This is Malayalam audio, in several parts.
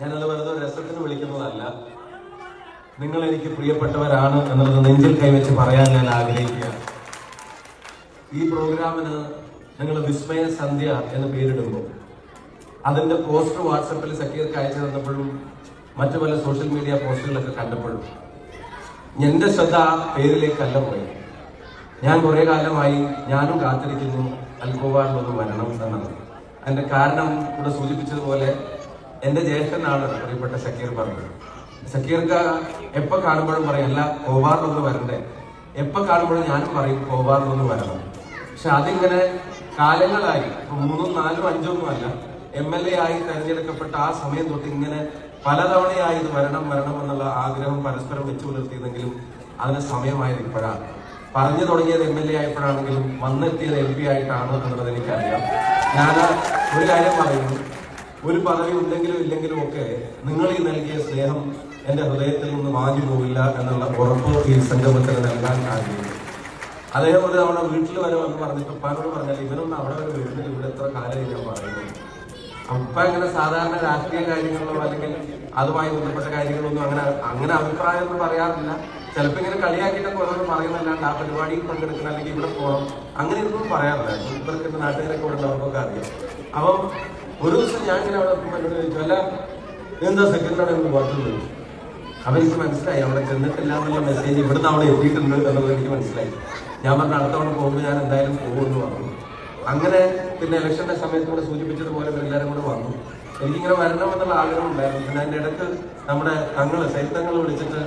ഞാനത് വെറുതെ ഒരു രസത്തിന് വിളിക്കുന്നതല്ല. നിങ്ങൾ എനിക്ക് പ്രിയപ്പെട്ടവരാണ് എന്നുള്ളത് നെഞ്ചിൽ കൈവച്ച് പറയാൻ ഞാൻ ആഗ്രഹിക്കുകയാണ്. ഈ പ്രോഗ്രാമിന് നിങ്ങൾ വിസ്മയ സന്ധ്യ എന്ന് പേരിടുമ്പോൾ അതിന്റെ പോസ്റ്റർ വാട്സപ്പിൽ സക്കീർക്ക് അയച്ചു തന്നപ്പോഴും മറ്റു പല സോഷ്യൽ മീഡിയ പോസ്റ്റുകളൊക്കെ കണ്ടപ്പോഴും എന്റെ ശ്രദ്ധ ആ പേരിലേക്കല്ല പോയി. ഞാൻ കുറെ കാലമായി ഞാനും കാത്തിരിക്കുന്നു. അൽക്കോബാറിലൊന്ന് വരണം എന്നാണ്. അതിന്റെ കാരണം ഇവിടെ സൂചിപ്പിച്ചതുപോലെ എന്റെ ജ്യേഷ്ഠനാണ് പ്രിയപ്പെട്ട ഷക്കീർ പറഞ്ഞത്. ഷക്കീർക്ക് എപ്പോ കാണുമ്പോഴും പറയും അല്ല കോവാറിലൊന്ന് വരണ്ടേ? എപ്പോ കാണുമ്പോഴും ഞാനും പറയും കോവാറിലൊന്ന് വരണം. പക്ഷെ അതിങ്ങനെ കാലങ്ങളായി മൂന്നും നാലും അഞ്ചൊന്നും അല്ല എം എൽ എ ആയി തെരഞ്ഞെടുക്കപ്പെട്ട ആ സമയം തൊട്ട് ഇങ്ങനെ പലതവണയായി ഇത് വരണം വരണം എന്നുള്ള ആഗ്രഹം പരസ്പരം വെച്ചു പുലർത്തിയതെങ്കിലും അതിന് സമയമായത് ഇപ്പോഴാണ്. പറഞ്ഞു തുടങ്ങിയത് എം എൽ എ ആയപ്പോഴാണെങ്കിലും വന്നെത്തിയത് എം പി ആയിട്ടാണ് എന്നുള്ളത് എനിക്കറിയാം. ഞാൻ ഒരു കാര്യം പറയുന്നു. ഒരു പദവി ഉണ്ടെങ്കിലും ഇല്ലെങ്കിലും ഒക്കെ നിങ്ങൾ ഈ നൽകിയ സ്നേഹം എന്റെ ഹൃദയത്തിൽ നിന്ന് വാങ്ങി പോവില്ല എന്നുള്ള ഉറപ്പ് ഈ സംഗമത്തിന് നൽകാൻ ആഗ്രഹിക്കുന്നു. അദ്ദേഹം ഒരു നമ്മുടെ വീട്ടിൽ വരെ വന്ന് പറഞ്ഞിട്ട് ഉപ്പാനോട് പറഞ്ഞാൽ ഇവനൊന്നും അവിടെ വരെ വരുന്നില്ല ഇവിടെ എത്ര കാലമായി ഞാൻ പറയുന്നു. ഉപ്പ അങ്ങനെ സാധാരണ രാഷ്ട്രീയ കാര്യങ്ങളോ അല്ലെങ്കിൽ അതുമായി ബന്ധപ്പെട്ട കാര്യങ്ങളൊന്നും അങ്ങനെ അങ്ങനെ അഭിപ്രായം ഒന്നും പറയാറില്ല. ചിലപ്പോൾ ഇങ്ങനെ കളിയാക്കിയിട്ടൊക്കെ ഓരോന്ന് പറയുന്നല്ലാണ്ട് ആ പരിപാടിയിൽ പങ്കെടുക്കണം അല്ലെങ്കിൽ ഇവിടെ പോകണം അങ്ങനെ ഒന്നും പറയാറില്ല. ഇവർക്ക് നാട്ടുകാരൊക്കെ ഇവിടെ അറിയാം. അപ്പം ഒരു ദിവസം ഞാൻ ഇങ്ങനെ അവിടെ ചോദിച്ചു അല്ല എന്താ സെക്രട്ടറി എന്ന് അവർക്ക് എനിക്ക് മനസ്സിലായി അവിടെ ചെന്നിട്ടില്ല എന്നുള്ള മെസ്സേജ് ഇവിടുന്ന് അവിടെ എത്തിയിട്ടുണ്ട് എന്നുള്ളത് എനിക്ക് മനസ്സിലായി. ഞാൻ പറഞ്ഞ അടുത്ത തവണ പോകുമ്പോൾ ഞാൻ എന്തായാലും പോകുമെന്ന് പറഞ്ഞു. അങ്ങനെ പിന്നെ ഇലക്ഷന്റെ സമയത്ത് കൂടെ സൂചിപ്പിച്ചതുപോലെ എല്ലാവരും കൂടെ വന്നു. എനിക്കിങ്ങനെ വരണമെന്നുള്ള ആഗ്രഹം ഉണ്ടായിരുന്നു. പിന്നെ അതിന്റെ ഇടയ്ക്ക് നമ്മുടെ തങ്ങൾ സൈത്തങ്ങൾ വിളിച്ചിട്ട്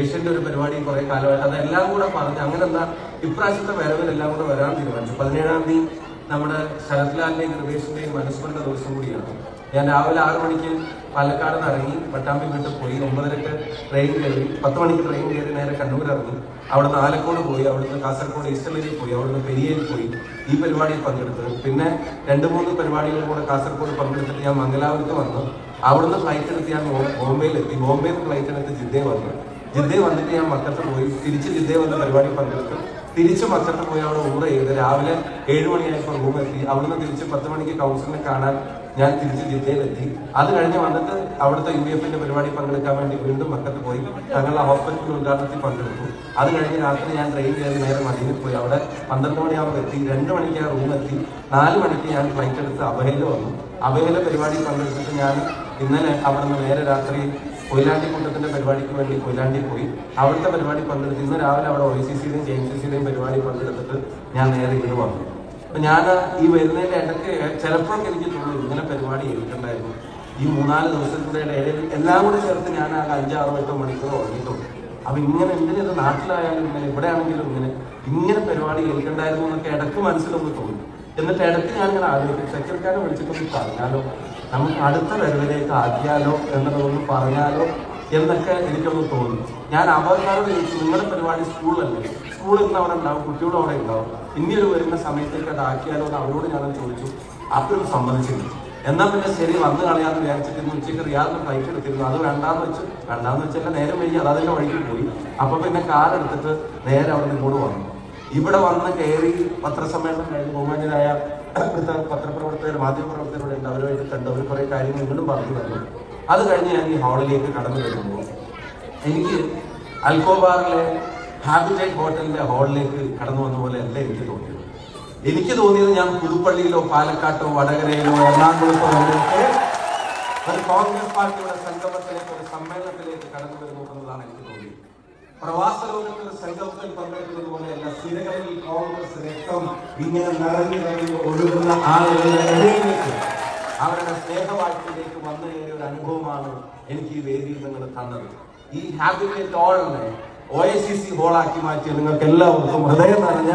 ഏഷ്യന്റെ ഒരു പരിപാടി കുറേ കാലമായിട്ട് അതെല്ലാം കൂടെ പറഞ്ഞ് അങ്ങനെ എന്താ ഇപ്രാവശ്യത്തെ വരവിലെല്ലാം കൂടെ വരാൻ തീരുമാനിച്ചു. പതിനേഴാം തീയതി നമ്മുടെ ശരത്ലാലിന്റെയും കൃപേഷിന്റെയും മനസ്സുകൊണ്ട ദിവസം കൂടിയാണ്. ഞാൻ രാവിലെ ആറു മണിക്ക് പാലക്കാട് നിന്ന് ഇറങ്ങി പട്ടാമ്പി വിട്ട് പോയി. ഒമ്പതരക്ക് ട്രെയിൻ കയറി. പത്ത് മണിക്ക് ട്രെയിൻ കയറി നേരെ കണ്ണൂർ ഇറങ്ങി. അവിടുന്ന് ആലക്കോട് പോയി. അവിടുന്ന് കാസർഗോഡ് ഈസ്റ്റർലയിൽ പോയി. അവിടുന്ന് പെരിയയിൽ പോയി. ഈ പരിപാടിയിൽ പങ്കെടുത്തു പിന്നെ രണ്ട് മൂന്ന് പരിപാടികളും കൂടെ കാസർഗോഡ് പങ്കെടുത്തിട്ട് ഞാൻ മംഗലാപുരത്ത് വന്നു. അവിടുന്ന് ഫ്ലൈറ്റ് എടുത്ത് ഞാൻ ബോംബെയിലെത്തി. ബോംബെയിൽ നിന്ന് ഫ്ലൈറ്റ് എടുത്ത് ജിദ്ദയിൽ വന്നു. ജിദ്ദേ വന്നിട്ട് ഞാൻ മക്കത്ത് പോയി. തിരിച്ച് ജിദ്ദേ വന്ന് പരിപാടി പങ്കെടുത്തു. തിരിച്ച് മക്കത്ത് പോയി അവിടെ ഊറ് ചെയ്ത് രാവിലെ ഏഴ് മണിയായപ്പോൾ റൂം എത്തി. അവിടുന്ന് തിരിച്ച് പത്ത് മണിക്ക് കൗൺസിലിനെ കാണാൻ ഞാൻ തിരിച്ച് ജിദ്ദയിലെത്തി. അത് കഴിഞ്ഞ് വന്നിട്ട് അവിടുത്തെ യു എഫിന്റെ പരിപാടി പങ്കെടുക്കാൻ വേണ്ടി വീണ്ടും മക്കത്ത് പോയി. തങ്ങളുടെ ഹോസ്പിറ്റൽ ഉദ്ഘാടനത്തിൽ പങ്കെടുത്തു. അത് കഴിഞ്ഞ് രാത്രി ഞാൻ ട്രെയിൻ കയറി നേരെ മടിയിൽ പോയി. അവിടെ പന്ത്രണ്ട് മണിയാകുമ്പോൾ എത്തി. രണ്ട് മണിക്ക് ഞാൻ റൂം എത്തി. നാല് മണിക്ക് ഞാൻ ഫ്ലൈറ്റ് എടുത്ത് അബഹയിൽ വന്നു. അബഹയിലെ പരിപാടി പങ്കെടുത്തിട്ട് ഞാൻ ഇന്നലെ അവിടുന്ന് നേരെ രാത്രി കൊയിലാണ്ടി കൂട്ടത്തിന്റെ പരിപാടിക്ക് വേണ്ടി കൊയിലാണ്ടി പോയി. അവിടുത്തെ പരിപാടി പങ്കെടുത്ത് ഇന്ന് രാവിലെ അവിടെ ഒ സി സിയുടെയും ജെ എൻ സി സിയുടെയും പരിപാടി പങ്കെടുത്തിട്ട് ഞാൻ നേരെ ഇങ്ങോട്ട് വന്നു. അപ്പൊ ഞാൻ ഈ വരുന്നതിന്റെ ഇടയ്ക്ക് ചിലപ്പോഴൊക്കെ എനിക്ക് തോന്നുന്നു ഇങ്ങനെ പരിപാടി എടുക്കണ്ടായിരുന്നു ഈ മൂന്നാൽ ദിവസത്തിന്റെ ഇടയിൽ എല്ലാം കൂടി ചേർത്ത് ഞാൻ ആ അഞ്ചാറോ എട്ടോ മണിക്കൂർ ഉറങ്ങിയിട്ടുണ്ട് അപ്പൊ ഇങ്ങനെ എന്തിനും ഇത് നാട്ടിലായാലും ഇങ്ങനെ ഇവിടെ ആണെങ്കിലും ഇങ്ങനെ ഇങ്ങനെ പരിപാടി ഏൽക്കണ്ടായിരുന്നു എന്നൊക്കെ ഇടയ്ക്ക് മനസ്സിലൊന്ന് തോന്നി. എന്നിട്ട് ഇടയ്ക്ക് ഞാൻ ഇങ്ങനെ ആലോചിക്കും. സെക്രട്ടറിനെ വിളിച്ചിട്ടൊന്ന് പറഞ്ഞാലോ? നമുക്ക് അടുത്ത വരവിലേക്ക് ആക്കിയാലോ എന്നുള്ളതൊന്ന് പറഞ്ഞാലോ എന്നൊക്കെ എനിക്കൊന്ന് തോന്നുന്നു. ഞാൻ അവരുടെ ചോദിച്ചു നിങ്ങളുടെ പരിപാടി സ്കൂളിലല്ലേ? സ്കൂളിൽ നിന്ന് അവിടെ ഉണ്ടാവും കുട്ടികളും അവിടെ ഉണ്ടാവും. ഇനിയൊരു വരുന്ന സമയത്തേക്ക് അത് ആക്കിയാലോ എന്ന് അവരോട് ഞാനത് ചോദിച്ചു. അപ്പോഴും സമ്മതിച്ചില്ല എന്നാൽ പിന്നെ ശരി വന്നു കളയാന്ന് വിചാരിച്ചിട്ട് ഇന്ന് ഉച്ചയ്ക്ക് റിയാദിന് ഫ്ലൈറ്റ് എടുത്തിരുന്നു. അത് വേണ്ടാന്ന് വെച്ച്. വേണ്ടാന്ന് വെച്ചല്ല നേരെ വഴി അത് അതിന്റെ വഴിക്ക് പോയി. അപ്പൊ പിന്നെ കാർ എടുത്തിട്ട് നേരെ അവിടെ നിന്ന് ഇങ്ങോട്ട് വന്നു. ഇവിടെ വന്ന് കയറി പത്രസമ്മേളനം കഴിഞ്ഞ് ബഹുമാന്യരായ ഇവിടുത്തെ പത്രപ്രവർത്തകർ മാധ്യമപ്രവർത്തകരോട് ഉണ്ട് അവരുമായിട്ട് കണ്ട് അവർ കുറെ കാര്യങ്ങൾ നിങ്ങളും പറഞ്ഞു തന്നു. അത് കഴിഞ്ഞ് ഞാൻ ഈ ഹാളിലേക്ക് കടന്നു വരുമ്പോൾ എനിക്ക് അൽക്കോബാറിലെ ഹാബിറ്റേറ്റ് ഹോട്ടലിന്റെ ഹാളിലേക്ക് കടന്നു വന്ന പോലെ അല്ല എനിക്ക് തോന്നിയത്. എനിക്ക് തോന്നിയത് ഞാൻ പുതുപ്പള്ളിയിലോ പാലക്കാട്ടോ വടകരയിലോ എറണാകുളത്തോ ഒക്കെ ഒരു കോൺഗ്രസ് പാർട്ടിയുടെ സംഗമത്തിലേക്ക് ഒരു സമ്മേളനത്തിലേക്ക് കടന്നു വരുന്നു എന്നുള്ളതാണ് എനിക്ക് തോന്നിയത് പ്രവാസ ലോകത്തിൽ സംഘത്തിൽ പങ്കെടുക്കുന്നത് പോലെയല്ല കോൺഗ്രസ് രക്തം ഇങ്ങനെ നിറഞ്ഞു കഴിഞ്ഞ് ഒഴുകുന്ന ആളുകളുടെ അവരുടെ സ്നേഹവാഴ്ചയിലേക്ക് വന്നു കയറിയ ഒരു അനുഭവമാണ് എനിക്ക് ഈ വേദിയിൽ നിങ്ങൾ ഈ ഹോളിനെ ഒ എ സി സി ഹോളാക്കി മാറ്റിയ നിങ്ങൾക്ക് എല്ലാവർക്കും ഹൃദയം നിറഞ്ഞ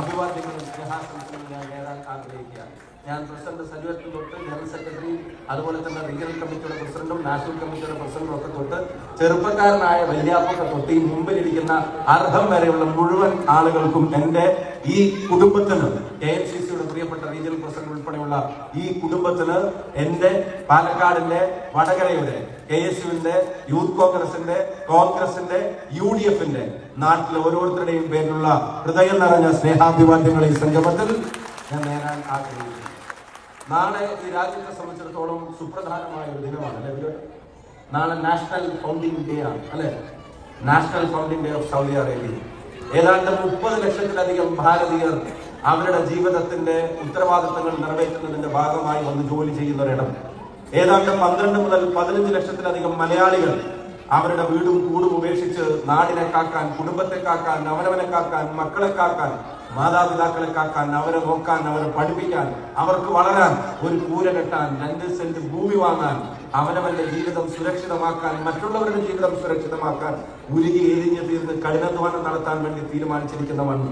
അഭിവാദ്യങ്ങളും സ്നേഹാശംസകളും ഞാൻ നേടാൻ ആഗ്രഹിക്കുകയാണ്. ഞാൻ പ്രസിഡന്റ് സജീവത്തിൽ തൊട്ട് ജനറൽ സെക്രട്ടറി അതുപോലെ തന്നെ റീജിയണൽ കമ്മിറ്റിയുടെ പ്രസിഡന്റും നാഷണൽ കമ്മിറ്റിയുടെ പ്രസിഡന്റും ഒക്കെ തൊട്ട് ചെറുപ്പക്കാരനായ വല്യാപ്പൊക്കെ തൊട്ട് ഈ മുമ്പിലിരിക്കുന്ന അർഹം വരെയുള്ള മുഴുവൻ ആളുകൾക്കും എന്റെ ഈ കുടുംബത്തിന് കെ എം സി സിയുടെ പ്രിയപ്പെട്ട റീജിയണൽ പ്രസിഡന്റ് ഉൾപ്പെടെയുള്ള ഈ കുടുംബത്തിന് എന്റെ പാലക്കാടിന്റെ വടകരയുടെ കെ എസ് യുവിന്റെ യൂത്ത് കോൺഗ്രസിന്റെ കോൺഗ്രസിന്റെ യു ഡി എഫിന്റെ നാട്ടിലെ ഓരോരുത്തരുടെയും പേരിലുള്ള ഹൃദയം നിറഞ്ഞ സ്നേഹാഭിവാദ്യങ്ങൾ ഈ സംഗമത്തിൽ ഞാൻ നേരാൻ ആഗ്രഹിക്കുന്നു. നാളെ ഈ രാജ്യത്തെ സംബന്ധിച്ചിടത്തോളം സുപ്രധാനമായ ഒരു ദിനമാണ് അല്ലെ നാളെ നാഷണൽ ഫൗണ്ടിംഗ് ഡേ ആണ് അല്ലെ? National founding day of Saudi Arabia. ഏതാണ്ട് മുപ്പത് ലക്ഷത്തിലധികം ഭാരതീയർ അവരുടെ ജീവിതത്തിന്റെ ഉത്തരവാദിത്തങ്ങൾ നിറവേറ്റുന്നതിന്റെ ഭാഗമായി വന്ന് ജോലി ചെയ്യുന്ന ഒരിടം. ഏതാണ്ട് പന്ത്രണ്ട് മുതൽ പതിനഞ്ച് ലക്ഷത്തിലധികം മലയാളികൾ അവരുടെ വീടും കൂടും ഉപേക്ഷിച്ച് നാടിനെ കാക്കാൻ കുടുംബത്തെ കാക്കാൻ അവനവനെ കാക്കാൻ മക്കളെ കാക്കാൻ മാതാപിതാക്കളെ കാക്കാൻ അവരെ നോക്കാൻ അവരെ പഠിപ്പിക്കാൻ അവർക്ക് വളരാൻ ഒരു കൂര കെട്ടാൻ രണ്ട് സെന്റ് ഭൂമി വാങ്ങാൻ അവനവന്റെ ജീവിതം സുരക്ഷിതമാക്കാൻ മറ്റുള്ളവരുടെ ജീവിതം സുരക്ഷിതമാക്കാൻ ഉരുകി എരിഞ്ഞു തീർന്ന് കഠിനാധ്വാനം നടത്താൻ വേണ്ടി തീരുമാനിച്ചിരിക്കുന്ന മണ്ണ്